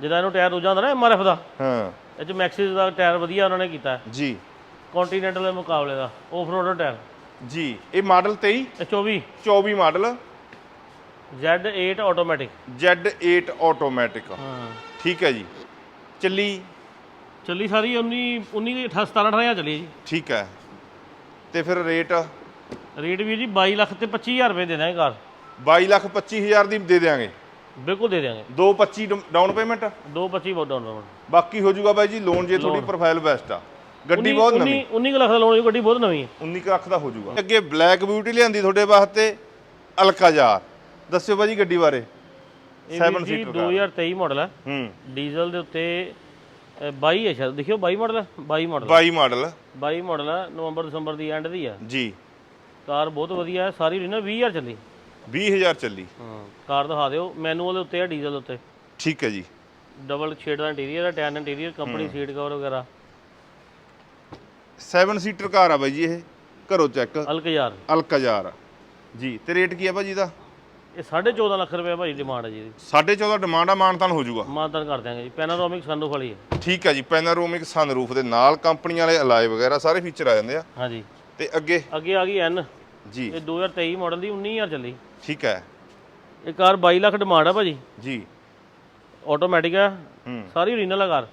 ਜਿੱਦਾਂ ਇਹਨੂੰ ਟਾਇਰ ਦੂਜਾ ਹੁੰਦਾ ਨਾ ਐਮਆਰਐਫ ਦਾ ਹਾਂ। ਇਹ ਚ ਮੈਕਸਿਸ ਦਾ ਟਾਇਰ ਵਧੀਆ ਉਹਨਾਂ ਨੇ ਕੀਤਾ। ਜੀ। ਕੰਟੀਨੈਂਟਲ ਦੇ ਮੁਕਾਬਲੇ ਦਾ ਆਫ ਰੋਡਰ ਟਾਇਰ। ਜੀ ਇਹ ਮਾਡਲ 23 ਇਹ 24 24 model. Z8 automatic Z8 automatic ਹਾਂ। ਠੀਕ ਹੈ ਜੀ। ਚੱਲੀ। ਚੱਲੀ ਸਾਰੀ 19 19 17 18000 ਚੱਲੀ ਜੀ। ਠੀਕ ਹੈ। ਤੇ ਫਿਰ ਰੇਟ? ਰੇਟ ਵੀ ਜੀ 22 ਲੱਖ ਤੇ 25000 ਰੁਪਏ ਦੇ ਦਾਂਗੇ ਕਾਰ 22 ਲੱਖ 25000 ਦੀ ਦੇ ਦੇਾਂਗੇ ਬਿਲਕੁਲ ਦੇ ਦਿਆਂਗੇ। 225 ਡਾਊਨ ਪੇਮੈਂਟ? 225 ਬਹੁਤ ਡਾਊਨ ਪੇਮੈਂਟ ਬਾਕੀ ਹੋ ਜਾਊਗਾ ਬਾਈ ਜੀ ਲੋਨ ਜੇ ਤੁਹਾਡੀ ਪ੍ਰੋਫਾਈਲ ਬੈਸਟ ਆ। ਗੱਡੀ ਬਹੁਤ ਨਵੀਂ। 19 19 ਲੱਖ ਦਾ ਲੋਨ ਗੱਡੀ ਬਹੁਤ ਨਵੀਂ ਹੈ। 19 ਕੁ ਲੱਖ ਦਾ ਹੋ ਜਾਊਗਾ ਅੱਗੇ ਬਲੈਕ ਬਿਊਟੀ ਲਿਆਂਦੀ ਤੁਹਾਡੇ ਵਾਸਤੇ ਅਲਕਾਜ਼ਾਰ ਦੱਸਿਓ ਬਾਜੀ ਗੱਡੀ ਬਾਰੇ। ਇਹ 7 ਵੀ ਜੀ ਸੀਟਰ 2023 ਮਾਡਲ ਹੈ। ਹੂੰ। ਡੀਜ਼ਲ ਦੇ ਉੱਤੇ 22 ਹੈ ਸ਼ਾਇਦ। ਦੇਖਿਓ 22 ਮਾਡਲ ਹੈ? 22 ਮਾਡਲ 22 ਮਾਡਲ 22 ਮਾਡਲ ਹੈ ਨਵੰਬਰ ਦਸੰਬਰ ਦੀ ਐਂਡ ਦੀ ਹੈ। ਜੀ। ਕਾਰ ਬਹੁਤ ਵਧੀਆ ਹੈ ਸਾਰੀ ਨਾ 20000 ਚੱਲੀ। 20000 ਚੱਲੀ। ਹਾਂ ਕਾਰ ਦਿਖਾ ਦਿਓ ਮੈਨੂਅਲ ਉੱਤੇ ਹੈ ਡੀਜ਼ਲ ਉੱਤੇ। ਠੀਕ ਹੈ ਜੀ। ਡਬਲ ਸ਼ੇਡ ਦਾ ਇੰਟੀਰੀਅਰ ਹੈ tan interior company seat cover ਵਗੈਰਾ। 7 ਸੀਟਰ ਕਾਰ ਆ ਬਾਈ ਜੀ ਇਹ ਕਰੋ ਚੈੱਕ ਅਲਕਜ਼ਾਰ। ਅਲਕਾਜ਼ਾਰ। ਜੀ ਤੇ ਰੇਟ ਕੀ ਆ ਭਾਜੀ ਦਾ? ਇਹ 14.5 ਲੱਖ ਰੁਪਏ ਭਾਜੀ ਡਿਮਾਂਡ ਹੈ ਜੀ ਇਹਦੀ। 14.5 ਡਿਮਾਂਡ ਆ ਮਾਨਤਾਨ ਹੋ ਜਾਊਗਾ। ਮਾਨਤਨ ਕਰ ਦਿਆਂਗੇ ਜੀ। ਪੈਨਾਰੋਮਿਕ ਸਨਰੂਫ ਵਾਲੀ ਹੈ। ਠੀਕ ਹੈ ਜੀ ਪੈਨਾਰੋਮਿਕ ਸਨਰੂਫ ਦੇ ਨਾਲ ਕੰਪਨੀ ਵਾਲੇ ਅਲਾਈ ਵਗੈਰਾ ਸਾਰੇ ਫੀਚਰ ਆ ਜਾਂਦੇ ਆ। ਹਾਂਜੀ। ਤੇ ਅੱਗੇ? ਅੱਗੇ ਆ ਗਈ ਐਨ ਜੀ। ਇਹ 2023 ਮਾਡਲ ਦੀ 19000 ਚੱਲੀ। ਠੀਕ ਹੈ ਇਹ ਕਾਰ 22 ਲੱਖ ਡਿਮਾਂਡ ਹੈ ਭਾਜੀ। ਜੀ। ਆਟੋਮੈਟਿਕ ਹੂੰ। ਸਾਰੀ ਓਰੀਜਨਲ ਹੈ ਕਾਰ।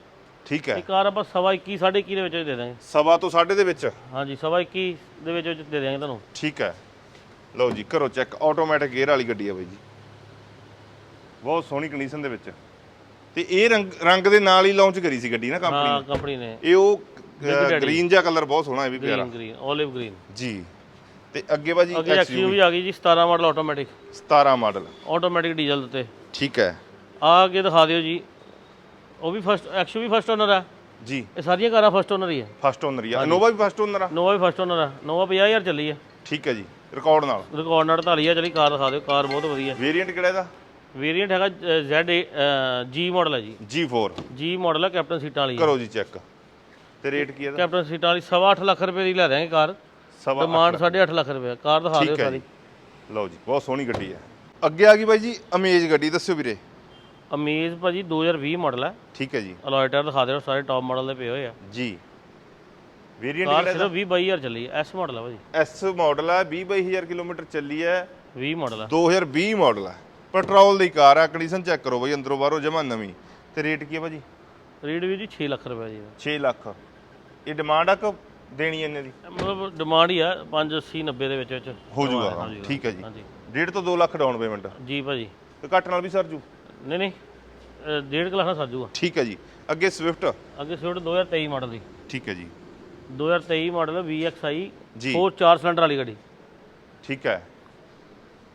ਠੀਕ ਹੈ ਇਹ ਕਾਰ ਆਪਾਂ ਸਵਾ 21 ਸਾਢੇ 21 ਦੇ ਵਿੱਚ ਦੇ ਦਾਂਗੇ ਸਵਾ ਤੋਂ ਸਾਢੇ ਦੇ ਵਿੱਚ? ਹਾਂਜੀ ਸਵਾ 21 ਦੇ ਵਿੱਚ ਵਿੱਚ ਦੇ ਦਾਂਗੇ ਤੁਹਾਨੂੰ। ਠੀਕ ਹੈ ਲਓ ਜੀ ਕਰੋ ਚੈੱਕ ਆਟੋਮੈਟਿਕ ਗੇਅਰ ਵਾਲੀ ਗੱਡੀ ਆ ਬਾਈ ਜੀ। ਬਹੁਤ ਸੋਹਣੀ ਕੰਡੀਸ਼ਨ ਦੇ ਵਿੱਚ। ਤੇ ਇਹ ਰੰਗ ਰੰਗ ਦੇ ਨਾਲ ਹੀ ਲਾਂਚ ਕਰੀ ਸੀ ਗੱਡੀ ਨਾ ਕੰਪਨੀ ਹਾਂ ਕੰਪਨੀ ਨੇ। ਇਹ ਉਹ। ਗ੍ਰੀਨ ਜਿਹਾ ਕਲਰ ਬਹੁਤ ਸੋਹਣਾ ਹੈ ਵੀ ਪਿਆਰਾ। ਗ੍ਰੀਨ ਗ੍ਰੀਨ 올ਿਵ ਗ੍ਰੀਨ ਜੀ। ਤੇ ਅੱਗੇ ਬਾਜੀ ਅੱਗੇ XUV ਆ ਗਈ ਜੀ 17 model automatic 17 model automatic diesel ਤੇ ਠੀਕ ਹੈ। ਆ ਅੱਗੇ ਦਿਖਾ ਦਿਓ ਜੀ। ਉਹ ਵੀ ਫਸਟ XUV ਫਸਟ ਓਨਰ ਹੈ ਜੀ। ਇਹ ਸਾਰੀਆਂ ਕਾਰਾਂ ਫਸਟ ਓਨਰ ਹੀ ਹੈ ਫਸਟ ਓਨਰ ਹੀ ਆ। ਇਨੋਵਾ ਵੀ ਫਸਟ ਓਨਰ ਆ। ਨੋਵਾ ਵੀ ਫਸਟ ਓਨਰ ਹੈ ਨੋਵਾ 50000 ਚੱਲੀ ਹੈ ਠੀਕ ਹੈ ਜੀ। ਰਿਕਾਰਡ ਨਾਲ। ਰਿਕਾਰਡ ਨਾਲ 48000 ਚੱਲੀ ਕਾਰ ਦਿਖਾ ਦਿਓ ਕਾਰ ਬਹੁਤ ਵਧੀਆ। ਵੇਰੀਐਂਟ ਕਿਹੜਾ ਇਹਦਾ? ਵੇਰੀਐਂਟ ਹੈਗਾ Z G ਮਾਡਲ ਹੈ ਜੀ। G4 G ਮਾਡਲ ਹੈ ਕੈਪਟਨ ਸੀਟਾਂ ਵਾਲੀ ਹੈ। ਕਰੋ ਜੀ ਚੈੱਕ ਤੇ ਰੇਟ ਕੀ ਇਹਦਾ? ਕੈਪਟਨ ਸੀਟਾਂ ਵਾਲੀ ਸਵਾ ਅੱਠ ਲੱਖ ਰੁਪਏ ਦੀ ਲੈ ਦਿਆਂਗੇ ਕਾਰ। ਸਵਾ ਡਿਮਾਂਡ 8.5 ਲੱਖ। ਰੁਪਏ ਕਾਰ ਦਿਖਾ ਦਿਓ ਹੈ ਸਾਰੀ। ਲਓ ਜੀ ਬਹੁਤ ਸੋਹਣੀ ਗੱਡੀ ਹੈ। ਅੱਗੇ ਆ ਗਈ ਬਾਈ ਜੀ ਅਮੇਜ ਗੱਡੀ ਦੱਸਿਓ ਵੀਰੇ। ਅਮੇਜ਼ ਭਾਜੀ 2020 ਮਾਡਲ ਹੈ ਠੀਕ ਹੈ ਜੀ। ਅਲੋਇਟਰ ਦਿਖਾ ਦਿਓ ਸਾਰੇ ਟੌਪ ਮਾਡਲ ਦੇ ਪਏ ਹੋਏ ਆ। ਜੀ। ਵੇਰੀਐਂਟ ਕਾਰ ਕਿਹੜਾ ਸਿਰਫ 20 22000 ਚੱਲੀ ਹੈ ਐਸ ਮਾਡਲ ਹੈ ਭਾਜੀ। ਐਸ ਮਾਡਲ ਹੈ 20 22000 ਕਿਲੋਮੀਟਰ ਚੱਲੀ ਹੈ 20 ਮਾਡਲ ਹੈ 2020 ਮਾਡਲ ਹੈ ਪੈਟਰੋਲ ਦੀ ਕਾਰ ਹੈ ਕੰਡੀਸ਼ਨ ਚੈੱਕ ਕਰੋ ਬਾਈ ਅੰਦਰੋਂ ਬਾਹਰੋਂ ਜਮਾ ਨਵੀਂ। ਤੇ ਰੇਟ ਕੀ ਹੈ ਭਾਜੀ? ਰੇਟ ਵੀ ਜੀ 6 ਲੱਖ ਰੁਪਏ ਜੀ ਇਹਦਾ। 6 ਲੱਖ। ਇਹ ਡਿਮਾਂਡ ਆ ਕਿ ਦੇਣੀ ਇਹਨੇ ਦੀ? ਮਤਲਬ ਡਿਮਾਂਡ ਹੀ ਆ 5 80 90 ਦੇ ਵਿੱਚ ਵਿੱਚ। ਹੋ ਜਾਊਗਾ ਹਾਂ ਜੀ, ਠੀਕ ਹੈ ਜੀ। ਡੇਢ ਤੋਂ 2 ਲੱਖ ਡਾਊਨ ਪੇਮੈਂਟ ਜੀ ਭਾਜੀ। ਤੇ ਘੱਟ ਨਾਲ ਵੀ ਸਰ ਜੂ? ਨਹੀਂ ਨਹੀਂ। ਡੇਢ ਲੱਖ ਦਾ ਸਰਜੂਗਾ ਠੀਕ ਹੈ ਜੀ। ਅੱਗੇ ਸਵਿਫਟ ਅੱਗੇ ਸਵਿਫਟ 2023 ਮਾਡਲ ਦੀ। ਠੀਕ ਹੈ ਜੀ। 2023 ਮਾਡਲ VXI ਜੀ। 4 4 ਸਿਲੰਡਰ ਵਾਲੀ ਗੱਡੀ। ਠੀਕ ਹੈ।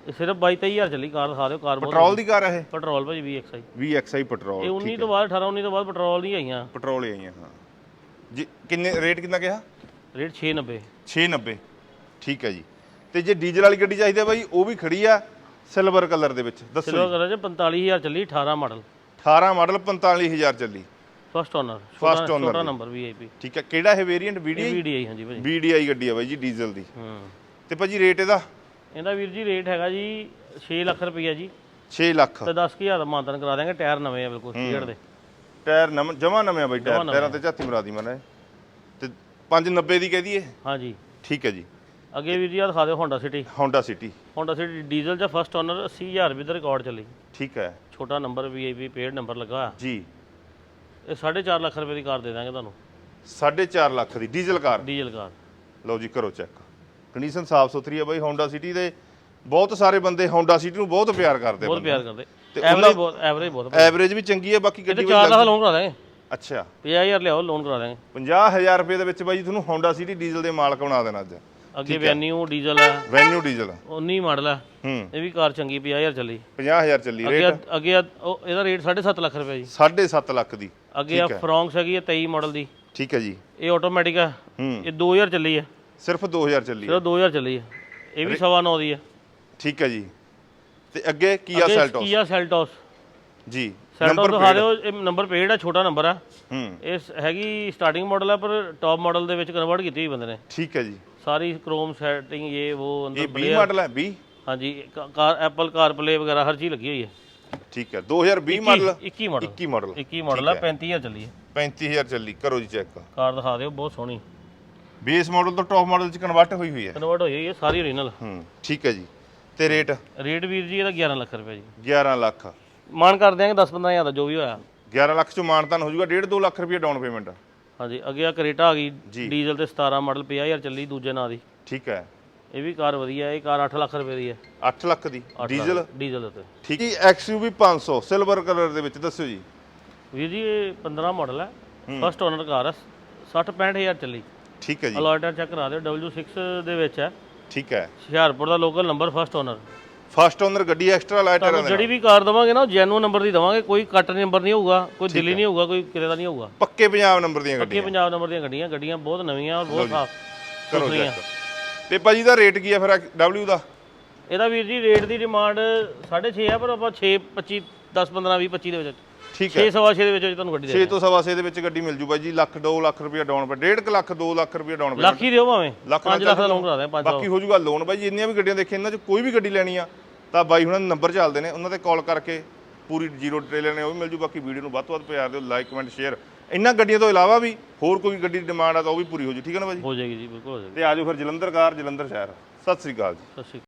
ਇਹ ਸਿਰਫ 22 23000 ਚੱਲੀ ਕਾਰ ਦਿਖਾ ਦਿਓ ਕਾਰ ਬਹੁਤ ਪੈਟਰੋਲ ਦੀ ਕਾਰ ਹੈ ਪੈਟਰੋਲ ਭਾਜੀ VXI ਇਹ VXI ਇਹ ਪੈਟਰੋਲ 19 ਤੋਂ ਬਾਅਦ 18 19 ਤੋਂ ਬਾਅਦ ਪੈਟਰੋਲ ਨਹੀਂ ਆਈਆਂ। ਪੈਟਰੋਲ ਹੀ ਆਈਆਂ ਹਾਂ। ਜੀ ਕਿੰਨੇ ਰੇਟ ਕਿੰਨਾ ਕਿਹਾ? ਰੇਟ 690 690 ਠੀਕ ਹੈ ਜੀ। ਤੇ ਜੇ ਡੀਜ਼ਲ ਵਾਲੀ ਗੱਡੀ ਚਾਹੀਦੀ ਹੈ ਬਾਈ ਉਹ ਵੀ ਖੜੀ ਆ ਸਿਲਵਰ ਕਲਰ ਦੇ ਵਿੱਚ ਦੱਸੋ ਚਲੋ ਕਰਾਂ ਜੇ 45000 ਚੱਲੀ 18 ਮਾਡਲ। 18 ਮਾਡਲ 45000 ਚੱਲੀ। ਫਸਟ ਓਨਰ First owner ਛੋਟਾ ਦੀ। ਨੰਬਰ ਵੀਆਈਪੀ ਠੀਕ ਹੈ ਕਿਹੜਾ ਇਹ ਵੇਰੀਐਂਟ ਵੀਡੀਆਈ ਵੀਡੀਆਈ ਹਾਂਜੀ ਭਾਜੀ। ਵੀਡੀਆਈ ਗੱਡੀ ਆ ਬਾਈ ਜੀ ਡੀਜ਼ਲ ਦੀ। ਹੂੰ। ਤੇ ਭਾਜੀ ਰੇਟ ਇਹਦਾ? ਇਹਦਾ ਵੀਰ ਜੀ ਰੇਟ ਹੈਗਾ ਜੀ 6 ਲੱਖ ਰੁਪਈਆ ਜੀ। 6 ਲੱਖ। ਤੇ 10000 ਦਾ ਮਾਨਤਨ ਕਰਾ ਦਾਂਗੇ ਟਾਇਰ ਨਵੇਂ ਆ ਬਿਲਕੁਲ ਸੀਟ ਦੇ। ਟਾਇਰ ਨਵਾਂ ਜਮਾ ਨਵੇਂ ਆ ਬਾਈ ਟਾਇਰ ਟਾਇਰਾਂ ਤੇ ਝਾਤੀ ਮਰਾ ਦੀ ਮੈਨੇ ਤੇ 590 ਦੀ ਕਹਿ ਦਈਏ? ਹਾਂਜੀ। ਠੀਕ ਹੈ ਜੀ। ਅੱਗੇ ਵੀਰ ਜੀ ਆ ਦਿਖਾ ਦਿਓ Honda City Honda City Honda City diesel ਜਾਂ ਫਸਟ ਓਨਰ 80000 ਰੁਪਏ ਦਾ ਰਿਕਾਰਡ ਚੱਲੀ। ਠੀਕ ਹੈ। ਛੋਟਾ ਨੰਬਰ ਵੀਆਈਪੀ ਪੇਡ ਨੰਬਰ ਲੱਗਾ। ਜੀ। ਇਹ 4.5 ਲੱਖ ਰੁਪਏ ਦੀ ਕਾਰ ਦੇ ਦਾਂਗੇ ਤੁਹਾਨੂੰ। 4.5 ਲੱਖ ਦੀ ਡੀਜ਼ਲ ਕਾਰ? Diesel car. ਲਓ ਜੀ ਕਰੋ ਚੈੱਕ। ਕੰਡੀਸ਼ਨ ਸਾਫ਼ ਸੁਥਰੀ ਹੈ ਬਾਈ Honda City ਦੇ। ਬਹੁਤ ਸਾਰੇ ਬੰਦੇ Honda City ਨੂੰ ਬਹੁਤ ਪਿਆਰ ਕਰਦੇ ਬਹੁਤ ਪਿਆਰ ਕਰਦੇ। ਤੇ ਐਵਰੇਜ ਬਹੁਤ ਐਵਰੇਜ ਬਹੁਤ ਐਵਰੇਜ ਵੀ ਚੰਗੀ ਹੈ ਬਾਕੀ ਗੱਡੀ 4 ਲੱਖ ਲੋਨ ਕਰਾ ਦਾਂਗੇ। ਅੱਛਾ। 50000 ਲਿਆਓ ਲੋਨ ਕਰਾ ਦਾਂਗੇ। 50000 ਰੁਪਏ ਦੇ ਵਿੱਚ ਬਾਈ ਤੁਹਾਨੂੰ Honda City ਡੀਜ਼ਲ ਦੇ ਮਾਲਕ ਬਣਾ ਦੇਣਾ ਅੱਜ। ਅੱਗੇ ਵੈਨਿਊ ਡੀਜ਼ਲ ਹੈ ਵੈਨਿਊ ਡੀਜ਼ਲ 19 ਮਾਡਲ ਹੈ ਹੂੰ। ਇਹ ਵੀ ਕਾਰ ਚੰਗੀ 50000 ਚੱਲੀ। 50000 ਚੱਲੀ ਅੱਗੇ ਰੇਟ? ਅੱਗੇ ਇਹਦਾ ਰੇਟ 7.5 ਲੱਖ ਰੁਪਏ ਜੀ। 7.5 ਲੱਖ ਦੀ। ਅੱਗੇ ਆ ਫਰੌਂਕਸ ਹੈਗੀ ਹੈ 23 ਮਾਡਲ ਦੀ। ਠੀਕ ਹੈ ਜੀ। ਇਹ ਆਟੋਮੈਟਿਕ ਹੂੰ। ਇਹ 2000 ਚੱਲੀ ਹੈ ਸਿਰਫ 2000 ਚੱਲੀ ਹੈ। ਸਿਰਫ 2000 ਚੱਲੀ ਹੈ ਇਹ ਵੀ ਸਵਾ ਨੌ ਦੀ ਹੈ ਠੀਕ ਹੈ ਜੀ। ਤੇ ਅੱਗੇ ਕੀਆ ਅੱਗੇ ਸੈਲਟੋਸ ਕੀਆ ਸੈਲਟੋਸ ਜੀ। ਸੈਲਟੋਸ ਦਿਖਾ ਦਿਓ ਇਹ ਨੰਬਰ ਪੇਡ ਹੈ ਛੋਟਾ ਨੰਬਰ ਹੈ ਹੂੰ। ਇਹ ਸ- ਹੈਗੀ ਸਟਾਰਟਿੰਗ ਮਾਡਲ ਹੈ ਪਰ ਟਾਪ ਮਾਡਲ ਦੇ ਵਿੱਚ ਕਨਵਰਟ ਕੀਤੀ ਹੋਈ ਬੰਦੇ ਨੇ। ਠੀਕ ਹੈ ਜੀ। ਸਾਰੀ ਕ੍ਰੋਮ ਸੈਟਿੰਗ ਇਹ ਉਹ ਅੰਦਰ ਇਹ 20 ਮਾਡਲ ਹੈ 20 ਹਾਂਜੀ ਕਾਰ ਐਪਲ ਕਾਰ ਪਲੇ ਵਗੈਰਾ ਹਰ ਚੀਜ਼ ਲੱਗੀ ਹੋਈ ਹੈ। ਠੀਕ ਹੈ 2020 ਮਾਡਲ 21 ਮਾਡਲ 21 ਮਾਡਲ 21 ਮਾਡਲ ਹੈ। 35000 ਚੱਲੀ ਹੈ 35000 ਚੱਲੀ ਕਰੋ ਜੀ ਚੈੱਕ ਕਾਰ ਦਿਖਾ ਦਿਓ ਬਹੁਤ ਸੋਹਣੀ। ਬੇਸ ਮਾਡਲ ਤੋਂ ਟੌਪ ਮਾਡਲ ਚ ਕਨਵਰਟ ਹੋਈ ਹੋਈ ਹੈ। ਕਨਵਰਟ ਹੋਈ ਹੋਈ ਹੈ ਸਾਰੀ ਓਰੀਜਨਲ ਹੂੰ ਠੀਕ ਹੈ ਜੀ। ਤੇ ਰੇਟ ਰੇਟ ਵੀਰ ਜੀ ਇਹਦਾ 11 ਲੱਖ ਰੁਪਏ ਜੀ। 11 ਲੱਖ। ਮਾਨ ਕਰ ਦਿਆਂਗੇ 10 15000 ਦਾ ਜੋ ਵੀ ਹੋਇਆ। 11 ਲੱਖ ਚੋਂ ਮਾਨਤਾਨ ਹੋ ਜਾਊਗਾ 1.5 2 ਲੱਖ ਰੁਪਏ ਡਾਊਨ ਪੇਮੈਂਟ ਹਾਂਜੀ ਅੱਗੇ ਆ ਕਰੇਟਾ ਆ ਗਈ। ਡੀਜ਼ਲ ਤੇ 17 ਮਾਡਲ 50000 ਚੱਲੀ ਦੂਜੇ ਨਾਂ ਦੀ। ਠੀਕ ਹੈ। ਇਹ ਵੀ ਕਾਰ ਵਧੀਆ ਇਹ ਕਾਰ 8 ਲੱਖ ਰੁਪਏ ਦੀ ਹੈ। 8 ਲੱਖ ਦੀ? ਡੀਜ਼ਲ? ਡੀਜ਼ਲ ਉੱਤੇ ਠੀਕ। ਹੈ XUV 500 ਸਿਲਵਰ ਕਲਰ ਦੇ ਵਿੱਚ ਦੱਸਿਓ ਜੀ। ਵੀਰ ਜੀ ਇਹ 15 ਮਾਡਲ ਹੈ। ਫਸਟ ਓਨਰ ਕਾਰ ਹੈ 60 65000 ਚੱਲੀ। ਠੀਕ ਹੈ ਜੀ। ਅਲੋਇਟਰ ਚੈੱਕ ਕਰਾ ਦਿਓ W6 ਦੇ ਵਿੱਚ ਹੈ। ਠੀਕ ਹੈ। ਹੁਸ਼ਿਆਰਪੁਰ ਦਾ local number first owner first owner ਗੱਡੀ ਐਕਸਟਰਾ ਲਾਈਟਰ ਤੁਹਾਨੂੰ ਜਿਹੜੀ ਵੀ ਕਾਰ ਦਵਾਂਗੇ ਨਾ ਉਹ ਜੈਨੂਅਨ ਨੰਬਰ ਦੀ ਦਵਾਂਗੇ ਕੋਈ ਕੱਟ ਨੰਬਰ ਨਹੀਂ ਹੋਊਗਾ ਕੋਈ ਦਿੱਲੀ ਨਹੀਂ ਹੋਊਗਾ ਕੋਈ ਕਿਤੇ ਦਾ ਨਹੀਂ ਹੋਊਗਾ। ਪੱਕੇ ਪੰਜਾਬ ਨੰਬਰ ਦੀਆਂ ਪੱਕੇ ਗੱਡੀਆਂ। ਪੰਜਾਬ ਨੰਬਰ ਦੀਆਂ ਗੱਡੀਆਂ ਗੱਡੀਆਂ ਬਹੁਤ ਨਵੀਆਂ ਔਰ ਬਹੁਤ ਸਾਫ਼ ਕਰੋ ਚੈੱਕ ਤੇ ਭਾਜੀ ਦਾ ਰੇਟ ਕੀ ਹੈ ਫਿਰ W ਦਾ? ਇਹਦਾ ਵੀਰ ਜੀ ਰੇਟ ਦੀ ਡਿਮਾਂਡ 6.5 ਹੈ ਪਰ ਆਪਾਂ 6 25 10 15 20 25 ਦੇ ਵਿੱਚ ਠੀਕ ਹੈ। 6 ਸਵਾ 6 ਦੇ ਵਿੱਚ ਤੁਹਾਨੂੰ ਗੱਡੀ ਦੇ 6 ਤੋਂ ਸਵਾ 6 ਦੇ ਵਿੱਚ ਗੱਡੀ ਮਿਲ ਜੂ ਬਾਈ ਜੀ ਲੱਖ 2 ਲੱਖ ਰੁਪਏ ਡਾਊਨ ਪੇ 1.5 ਲੱਖ 2 ਲੱਖ ਰੁਪਏ ਡਾਊਨ ਪੇ ਲੱਖ ਹੀ ਦਿਓ ਭਾਵੇਂ ਲੱਖ 5 ਲੱਖ ਦਾ ਲੋਨ ਕਰਾ ਦੇ 500 ਬਾਕੀ ਹੋ ਜੂਗਾ ਲੋਨ ਬਾਈ ਜੀ ਇੰਨੀਆਂ ਵੀ ਗੱਡੀਆਂ ਦੇਖੇ ਇਹਨਾਂ 'ਚ ਕੋਈ ਵੀ ਗੱਡੀ ਲੈਣੀ ਆ ਤਾਂ ਬਾਈ ਹੁਣਾਂ ਦੇ ਨੰਬਰ ਚੱਲਦੇ ਨੇ ਉਹਨਾਂ ਤੇ ਕਾਲ ਕਰਕੇ ਪੂਰੀ ਜ਼ੀਰੋ ਡਿਟੇਲ ਨੇ ਉਹ ਵੀ ਮਿਲ ਜੂ ਬਾਕੀ ਵੀਡੀਓ ਨੂੰ ਵੱਧ ਤੋਂ ਵੱਧ ਪਿਆਰ ਦਿਓ ਲਾਈਕ ਕਮੈਂਟ ਸ਼ੇਅਰ ਇਹਨਾਂ ਗੱਡੀਆਂ ਤੋਂ ਇਲਾਵਾ ਵੀ ਹੋਰ ਕੋਈ ਗੱਡੀ ਦੀ ਡਿਮਾਂਡ ਆ ਤਾਂ ਉਹ ਵੀ ਪੂਰੀ ਹੋ ਜੂ ਠੀਕ ਹੈ ਨਾ ਬਾਈ ਹੋ ਜਾਏਗੀ ਜੀ ਬਿਲਕੁਲ ਹੋ ਜਾਏਗੀ। ਤੇ ਆਜੋ ਫਿਰ ਜਲੰਧਰ ਕਾਰ ਜਲੰਧਰ ਸ਼ਹਿਰ। ਸਤਿ ਸ੍ਰੀ ਅਕਾਲ ਜੀ। ਸਤਿ ਸ਼੍ਰੀ ਅਕਾਲ।